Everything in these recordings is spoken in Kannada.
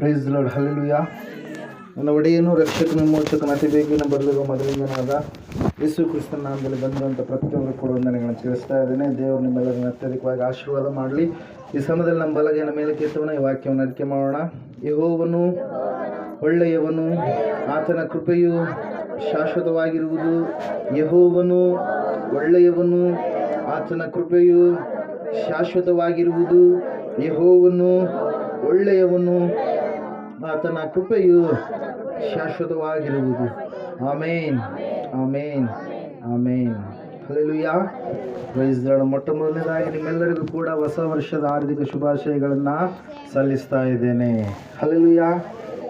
ಪ್ರೈಸ್ ಲಾರ್ಡ್ ಹಲ್ಲೆಲೂಯ ನನ್ನ ಒಡೆಯನು ರಕ್ಷಕನ ಮೋಚಕನ ಅತಿ ಬೇಗನೆ ಬರಲಿರುವ ಮೊದಲಿಂದನಾದ ಯೇಸು ಕ್ರಿಸ್ತನ ನಾಮದಲ್ಲಿ ಬಂದಂಥ ಪ್ರತಿಯೊಬ್ಬರು ಕೂಡ ವಂದನೆಗಳನ್ನು ತಿಳಿಸ್ತಾ ಇದ್ದೇನೆ. ದೇವರು ನಿಮ್ಮೆಲ್ಲರನ್ನು ಅತ್ಯಧಿಕವಾಗಿ ಆಶೀರ್ವಾದ ಮಾಡಲಿ. ಈ ಸಮಯದಲ್ಲಿ ನಮ್ಮ ಬಲಗೈನ ಮೇಲೆ ಕೇತವನ, ಈ ವಾಕ್ಯವನ್ನು ಅರಿಕೆ ಮಾಡೋಣ. ಯಹೋವನು ಒಳ್ಳೆಯವನು, ಆತನ ಕೃಪೆಯು ಶಾಶ್ವತವಾಗಿರುವುದು. ಯಹೋವನು ಒಳ್ಳೆಯವನು, ಆತನ ಕೃಪೆಯು ಶಾಶ್ವತವಾಗಿರುವುದು. ಯಹೋವನು ಒಳ್ಳೆಯವನು ಆತನ ಕೃಪೆಯು ಶಾಶ್ವತವಾಗಿರುವುದು. ಆಮೇನ್. ಆಮೇನ್. ಆಮೇನ್. ಲಾರ್ಡ್. ಮೊಟ್ಟ ಮೊದಲನೇದಾಗಿ ನಿಮ್ಮೆಲ್ಲರಿಗೂ ಕೂಡ ಹೊಸ ವರ್ಷದ ಆರ್ಥಿಕ ಶುಭಾಶಯಗಳನ್ನು ಸಲ್ಲಿಸ್ತಾ ಇದ್ದೇನೆ. Hallelujah.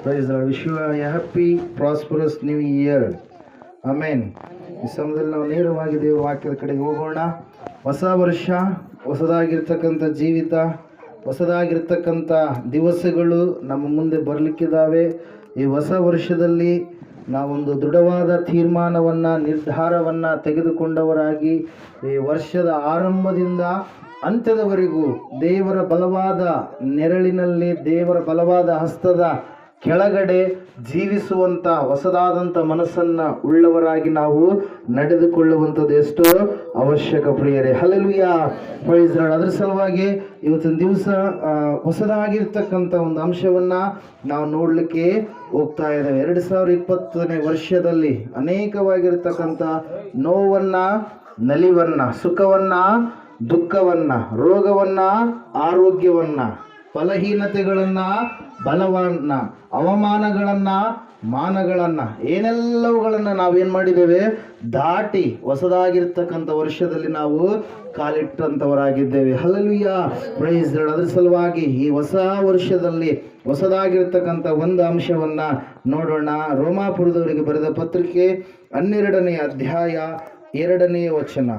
Praise wish you happy prosperous new year amen. ಈ ಸಮಯದಲ್ಲಿ ನಾವು ನೇರವಾಗಿ ದೇವ ವಾಕ್ಯದ ಕಡೆಗೆ ಹೋಗೋಣ. ಹೊಸ ವರ್ಷ, ಹೊಸದಾಗಿರ್ತಕ್ಕಂಥ ಜೀವಿತ ಹೊಸದಾಗಿರ್ತಕ್ಕಂಥ ದಿವಸಗಳು ನಮ್ಮ ಮುಂದೆ ಬರಲಿಕ್ಕಿದ್ದಾವೆ ಈ ಹೊಸ ವರ್ಷದಲ್ಲಿ ನಾವೊಂದು ದೃಢವಾದ ತೀರ್ಮಾನವನ್ನು, ನಿರ್ಧಾರವನ್ನು ತೆಗೆದುಕೊಂಡವರಾಗಿ ಈ ವರ್ಷದ ಆರಂಭದಿಂದ ಅಂತ್ಯದವರೆಗೂ ದೇವರ ಬಲವಾದ ನೆರಳಿನಲ್ಲಿ, ದೇವರ ಬಲವಾದ ಹಸ್ತದ ಕೆಳಗಡೆ ಜೀವಿಸುವಂಥ ಹೊಸದಾದಂಥ ಮನಸ್ಸನ್ನು ಉಳ್ಳವರಾಗಿ ನಾವು ನಡೆದುಕೊಳ್ಳುವಂಥದ್ದು ಎಷ್ಟೋ ಅವಶ್ಯಕ ಪ್ರಿಯರೇ. ಹಲಲುಯ ಪ್ರಯೋಜನ ಲಾರ್ಡ್. ಸಲುವಾಗಿ ಇವತ್ತಿನ ದಿವಸ ಹೊಸದಾಗಿರ್ತಕ್ಕಂಥ ಒಂದು ಅಂಶವನ್ನು ನಾವು ನೋಡಲಿಕ್ಕೆ ಹೋಗ್ತಾ ಇದ್ದೇವೆ. ಎರಡು ಸಾವಿರ ಇಪ್ಪತ್ತನೇ ವರ್ಷದಲ್ಲಿ ಅನೇಕವಾಗಿರ್ತಕ್ಕಂಥ ನೋವನ್ನು, ನಲಿವನ್ನು, ಸುಖವನ್ನು, ದುಃಖವನ್ನು, ರೋಗವನ್ನು, ಆರೋಗ್ಯವನ್ನು ಬಲಹೀನತೆಗಳನ್ನು ಬಲವನ್ನ, ಅವಮಾನಗಳನ್ನ ಮಾನಗಳನ್ನ, ಏನೆಲ್ಲವುಗಳನ್ನು ನಾವೇನು ಮಾಡಿದ್ದೇವೆ? ದಾಟಿ ಹೊಸದಾಗಿರ್ತಕ್ಕಂಥ ವರ್ಷದಲ್ಲಿ ನಾವು ಕಾಲಿಟ್ಟಂಥವರಾಗಿದ್ದೇವೆ ಹಲಲುಯ್ಯ ಪ್ರೈಸ್ ಅದರ ಸಲುವಾಗಿ ಈ ಹೊಸ ವರ್ಷದಲ್ಲಿ ಹೊಸದಾಗಿರ್ತಕ್ಕಂಥ ಒಂದು ಅಂಶವನ್ನು ನೋಡೋಣ. ರೋಮಾಪುರದವರಿಗೆ ಬರೆದ ಪತ್ರಿಕೆ ಹನ್ನೆರಡನೆಯ ಅಧ್ಯಾಯ ಎರಡನೆಯ ವಚನ.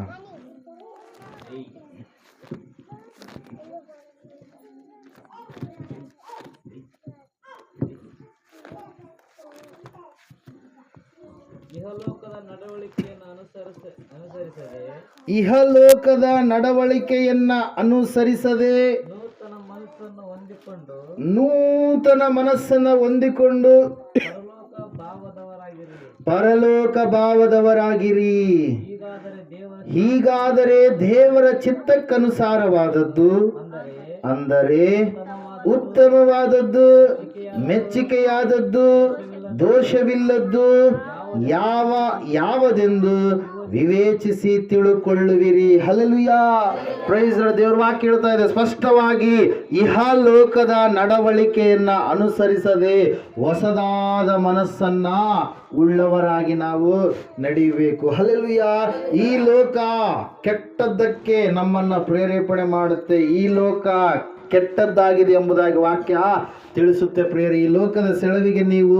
ಇಹಲೋಕದ ನಡವಳಿಕೆಯನ್ನು ಅನುಸರಿಸ ಅನುಸರಿಸದೆ ನೂತನ ಮನಸ್ಸನ್ನು ಹೊಂದಿಕೊಂಡು ನೂತನ ಮನಸ್ಸನ್ನ ಹೊಂದಿಕೊಂಡು ಪರಲೋಕ ಭಾವದವರಾಗಿರಿ. ಪರಲೋಕ ಭಾವದವರಾಗಿರಿ. ಹೀಗಾದರೆ ದೇವರ ಚಿತ್ತಕ್ಕನುಸಾರವಾದದ್ದು ಅಂದರೆ ಅಂದರೆ ಉತ್ತಮವಾದದ್ದು ಮೆಚ್ಚಿಕೆಯಾದದ್ದು ದೋಷವಿಲ್ಲದ್ದು ಯಾವ, ಯಾವದೆಂದು ವಿವೇಚಿಸಿ ತಿಳುಕೊಳ್ಳುವಿರಿ. ಹಲಲುಯಾ ಪ್ರೈಸ್ ದೇವ್ರ ವಾಕ್ಯ ಹೇಳ್ತಾ ಇದೆ. ಸ್ಪಷ್ಟವಾಗಿ ಇಹಲೋಕದ ನಡವಳಿಕೆಯನ್ನ ಅನುಸರಿಸದೆ ಹೊಸದಾದ ಮನಸ್ಸನ್ನ ಉಳ್ಳವರಾಗಿ ನಾವು ನಡೆಯಬೇಕು. ಹಲಲುಯಾ ಈ ಲೋಕ ಕೆಟ್ಟದ್ದಕ್ಕೆ ನಮ್ಮನ್ನ ಪ್ರೇರೇಪಣೆ ಮಾಡುತ್ತೆ. ಈ ಲೋಕ ಕೆಟ್ಟದ್ದಾಗಿದೆ ಎಂಬುದಾಗಿ ವಾಕ್ಯ ತಿಳಿಸುತ್ತೆ ಪ್ರಿಯರಿ, ಈ ಲೋಕದ ಸೆಳವಿಗೆ ನೀವು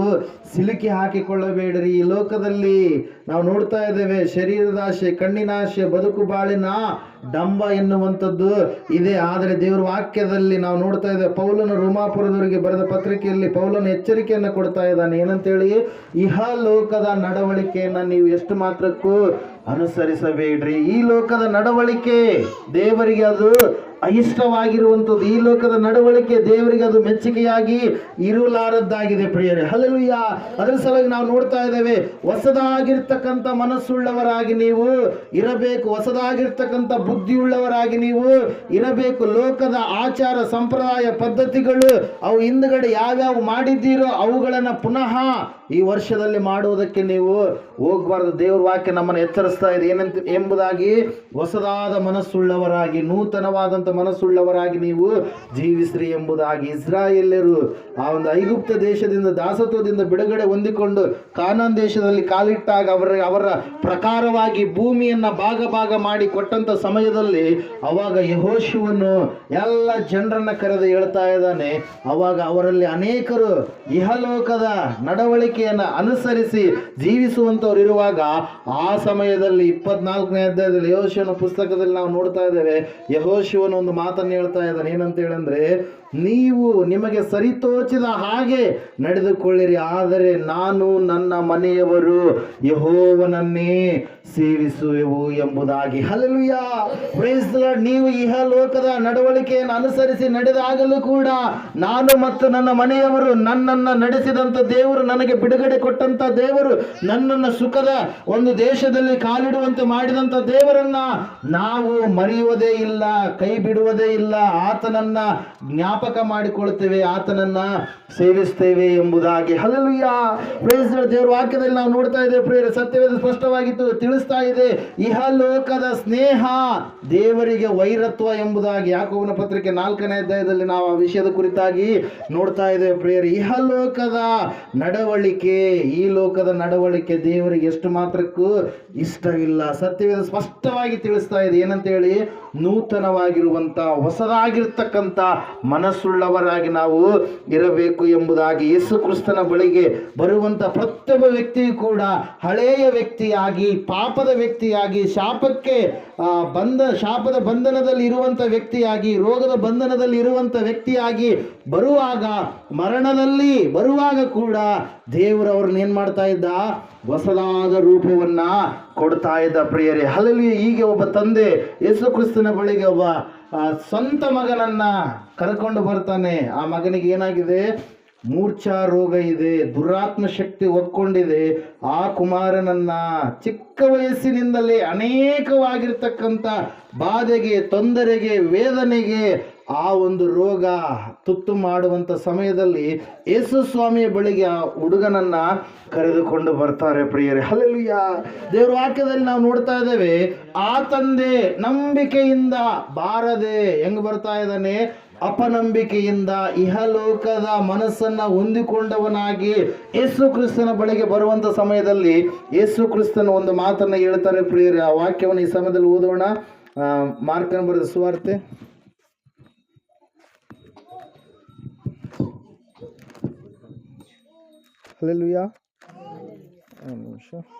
ಸಿಲುಕಿ ಹಾಕಿಕೊಳ್ಳಬೇಡಿರಿ. ಈ ಲೋಕದಲ್ಲಿ ನಾವು ನೋಡ್ತಾ ಇದ್ದೇವೆ ಶರೀರದ ಆಶೆ ಕಣ್ಣಿನ ಆಶೆ ಬದುಕು ಬಾಳಿನ ಡಂಬ ಎನ್ನುವಂಥದ್ದು ಇದೆ. ಆದರೆ ದೇವರ ವಾಕ್ಯದಲ್ಲಿ ನಾವು ನೋಡ್ತಾ ಇದ್ದೇವೆ, ಪೌಲನು ರೋಮಾಪುರದವರಿಗೆ ಬರೆದ ಪತ್ರಿಕೆಯಲ್ಲಿ ಪೌಲನ ಎಚ್ಚರಿಕೆಯನ್ನು ಕೊಡ್ತಾ ಇದ್ದಾನೆ. ಏನಂತೇಳಿ, ಇಹ ಲೋಕದ ನಡವಳಿಕೆಯನ್ನು ನೀವು ಎಷ್ಟು ಮಾತ್ರಕ್ಕೂ ಅನುಸರಿಸಬೇಡ್ರಿ. ಈ ಲೋಕದ ನಡವಳಿಕೆ ದೇವರಿಗೆ ಅದು ಅಯಿಷ್ಟವಾಗಿರುವಂಥದ್ದು ಈ ಲೋಕದ ನಡವಳಿಕೆ ದೇವರಿಗೆ ಅದು ಮೆಚ್ಚುಗೆಯಾಗಿ ಇರಲಾರದ್ದಾಗಿದೆ ಪ್ರಿಯರೇ. ಹಲಲುಯ್ಯ ಅದರ ಸಲುವಾಗಿ ನಾವು ನೋಡ್ತಾ ಇದ್ದೇವೆ, ಹೊಸದಾಗಿರ್ತಕ್ಕಂಥ ಮನಸ್ಸುಳ್ಳವರಾಗಿ ನೀವು ಇರಬೇಕು, ಹೊಸದಾಗಿರ್ತಕ್ಕಂಥ ಬುದ್ಧಿಯುಳ್ಳವರಾಗಿ ನೀವು ಇರಬೇಕು. ಲೋಕದ ಆಚಾರ ಸಂಪ್ರದಾಯ ಪದ್ಧತಿಗಳು ಅವು ಹಿಂದುಗಡೆ ಯಾವ್ಯಾವ ಮಾಡಿದ್ದೀರೋ ಅವುಗಳನ್ನು ಪುನಃ ಈ ವರ್ಷದಲ್ಲಿ ಮಾಡುವುದಕ್ಕೆ ನೀವು ಹೋಗಬಾರ್ದು. ದೇವ್ರ ವಾಕ್ಯ ನಮ್ಮನ್ನು ಎಚ್ಚರಿಸ್ತಾ ಇದೆ. ಏನಂತ ಎಂಬುದಾಗಿ ಹೊಸದಾದ ಮನಸ್ಸುಳ್ಳವರಾಗಿ, ನೂತನವಾದಂಥ ಮನಸ್ಸುಳ್ಳವರಾಗಿ ನೀವು ಜೀವಿಸ್ರಿ ಎಂಬುದಾಗಿ ಇಸ್ರಾಯೇಲ್ಯರು ಆ ಒಂದು ಐಗುಪ್ತ ದೇಶದಿಂದ ದಾಸತ್ವದಿಂದ ಬಿಡುಗಡೆ ಹೊಂದಿಕೊಂಡು ಕಾನಾನ್ ದೇಶದಲ್ಲಿ ಕಾಲಿಟ್ಟಾಗ ಅವರ ಅವರ ಪ್ರಕಾರವಾಗಿ ಭೂಮಿಯನ್ನ ಭಾಗ ಭಾಗ ಮಾಡಿ ಕೊಟ್ಟಂತ ಸಮಯದಲ್ಲಿ ಅವಾಗ ಯಹೋಶುವನ್ನು ಎಲ್ಲ ಜನರನ್ನ ಕರೆದು ಹೇಳ್ತಾ ಇದ್ದಾನೆ. ಅವಾಗ ಅವರಲ್ಲಿ ಅನೇಕರು ಇಹಲೋಕದ ನಡವಳಿಕೆಯನ್ನ ಅನುಸರಿಸಿ ಜೀವಿಸುವಂತವ್ರು ಇರುವಾಗ ಆ ಸಮಯದಲ್ಲಿ ಇಪ್ಪತ್ನಾಲ್ಕನೇ ಅಧ್ಯಾಯದಲ್ಲಿ ಯಹೋಶಿವನ ಪುಸ್ತಕದಲ್ಲಿ ನಾವು ನೋಡ್ತಾ ಇದ್ದೇವೆ. ಯಹೋಶುವನು ಒಂದು ಮಾತನ್ನು ಹೇಳ್ತಾ ಇದ್ದಾನೆ. ಏನಂತ ಹೇಳಂದ್ರೆ ನೀವು ನಿಮಗೆ ಸರಿತೋಚಿದ ಹಾಗೆ ನಡೆದುಕೊಳ್ಳಿರಿ. ಆದರೆ ನಾನು ನನ್ನ ಮನೆಯವರು ಯಹೋವನನ್ನೇ ಸೇವಿಸುವೆವು ಎಂಬುದಾಗಿ. ಹಲಲುಯ ನೀವು ಇಹ ಲೋಕದ ನಡವಳಿಕೆಯನ್ನು ಅನುಸರಿಸಿ ನಡೆದಾಗಲೂ ಕೂಡ ನಾನು ಮತ್ತು ನನ್ನ ಮನೆಯವರು ನನ್ನನ್ನು ನಡೆಸಿದಂಥ ದೇವರು ನನಗೆ ಬಿಡುಗಡೆ ಕೊಟ್ಟಂತ ದೇವರು ನನ್ನನ್ನು ಸುಖದ ಒಂದು ದೇಶದಲ್ಲಿ ಕಾಲಿಡುವಂತೆ ಮಾಡಿದಂಥ ದೇವರನ್ನ ನಾವು ಮರೆಯುವುದೇ ಇಲ್ಲ, ಕೈ ಬಿಡುವುದೇ ಇಲ್ಲ. ಆತನನ್ನ ಜ್ಞಾಪಕ ಮಾಡಿಕೊಳ್ಳುತ್ತೇವೆ, ಆತನನ್ನ ಸೇವಿಸ್ತೇವೆ ಎಂಬುದಾಗಿ. ಹಲಲುಯ್ಯ ಪ್ರೇಸ್ ದೇವರ ವಾಕ್ಯದಲ್ಲಿ ನಾವು ನೋಡ್ತಾ ಇದ್ದೇವೆ ಪ್ರಿಯರೇ, ಸತ್ಯವೇದ ಸ್ಪಷ್ಟವಾಗಿತ್ತು ತಿಳಿಸ್ತಾ ಇದೆ. ಇಹಲೋಕದ ಸ್ನೇಹ ದೇವರಿಗೆ ವೈರತ್ವ ಎಂಬುದಾಗಿ ಯಾಕೋವನ ಪತ್ರಿಕೆ ನಾಲ್ಕನೇ ಅಧ್ಯಾಯದಲ್ಲಿ ನಾವು ಆ ವಿಷಯದ ಕುರಿತಾಗಿ ನೋಡ್ತಾ ಇದ್ದೇವೆ ಪ್ರಿಯರೇ. ಇಹಲೋಕದ ನಡವಳಿಕೆ, ಈ ಲೋಕದ ನಡವಳಿಕೆ ದೇವರಿಗೆ ಎಷ್ಟು ಮಾತ್ರಕ್ಕೂ ಇಷ್ಟವಿಲ್ಲ. ಸತ್ಯವೇದ ಸ್ಪಷ್ಟವಾಗಿ ತಿಳಿಸ್ತಾ ಇದೆ. ಏನಂತ ಹೇಳಿ ನೂತನವಾಗಿರುವಂತ ಹೊಸದಾಗಿರ್ತಕ್ಕಂಥ ಮನಸ್ಸುಳ್ಳವರಾಗಿ ನಾವು ಇರಬೇಕು ಎಂಬುದಾಗಿ ಯೇಸು ಕ್ರಿಸ್ತನ ಬಳಿಗೆ ಬರುವಂತ ಪ್ರತಿಯೊಬ್ಬ ವ್ಯಕ್ತಿಯು ಕೂಡ ಹಳೆಯ ವ್ಯಕ್ತಿಯಾಗಿ ಪಾಪದ ವ್ಯಕ್ತಿಯಾಗಿ, ಶಾಪಕ್ಕೆ ಬಂಧ ಶಾಪದ ಬಂಧನದಲ್ಲಿ ಇರುವಂಥ ವ್ಯಕ್ತಿಯಾಗಿ, ರೋಗದ ಬಂಧನದಲ್ಲಿ ಇರುವಂಥ ವ್ಯಕ್ತಿಯಾಗಿ ಬರುವಾಗ, ಮರಣದಲ್ಲಿ ಬರುವಾಗ ಕೂಡ ದೇವರು ಅವ್ರನ್ನ ಏನು ಮಾಡ್ತಾ ಇದ್ದ? ಹೊಸದಾದ ರೂಪವನ್ನ ಕೊಡ್ತಾ ಇದ್ದ ಪ್ರಿಯರೇ. ಹಲಲಿ ಹೀಗೆ ಒಬ್ಬ ತಂದೆ, ಯೇಸು ಕ್ರಿಸ್ತನ ಬಳಿಗೆ ಒಬ್ಬ ಸ್ವಂತ ಮಗನನ್ನ ಕರ್ಕೊಂಡು ಬರ್ತಾನೆ. ಆ ಮಗನಿಗೆ ಏನಾಗಿದೆ? ಮೂರ್ಛಾ ರೋಗ ಇದೆ, ದುರಾತ್ಮ ಶಕ್ತಿ ಒಕ್ಕೊಂಡಿದೆ ಆ ಕುಮಾರನನ್ನ ಚಿಕ್ಕ ವಯಸ್ಸಿನಿಂದಲೇ ಅನೇಕವಾಗಿರ್ತಕ್ಕಂಥ ಬಾಧೆಗೆ, ತೊಂದರೆಗೆ, ವೇದನೆಗೆ ಆ ಒಂದು ರೋಗ ತುತ್ತು ಮಾಡುವಂಥ ಸಮಯದಲ್ಲಿ ಯೇಸು ಸ್ವಾಮಿಯ ಬಳಿಗೆ ಆ ಹುಡುಗನನ್ನ ಕರೆದುಕೊಂಡು ಬರ್ತಾರೆ ಪ್ರಿಯರೇ. ಅಲ್ಲಿಯ ದೇವರ ವಾಕ್ಯದಲ್ಲಿ ನಾವು ನೋಡ್ತಾ ಇದ್ದೇವೆ, ಆ ತಂದೆ ನಂಬಿಕೆಯಿಂದ ಬಾರದೆ ಹೆಂಗ್ ಬರ್ತಾ ಇದ್ದಾನೆ? ಅಪನಂಬಿಕೆಯಿಂದ ಇಹಲೋಕದ ಮನಸ್ಸನ್ನ ಹೊಂದಿಕೊಂಡವನಾಗಿ ಯೇಸು ಕ್ರಿಸ್ತನ ಬಳಿಗೆ ಬರುವಂತ ಸಮಯದಲ್ಲಿ ಯೇಸು ಕ್ರಿಸ್ತನ ಒಂದು ಮಾತನ್ನ ಹೇಳ್ತಾರೆ ಪ್ರಿಯರೇ. ಆ ವಾಕ್ಯವನ್ನು ಈ ಸಮಯದಲ್ಲಿ ಓದೋಣ. ಮಾರ್ಕನ ಬರೆದ ಸುವಾರ್ತೆ. ನಿಮಿಷ.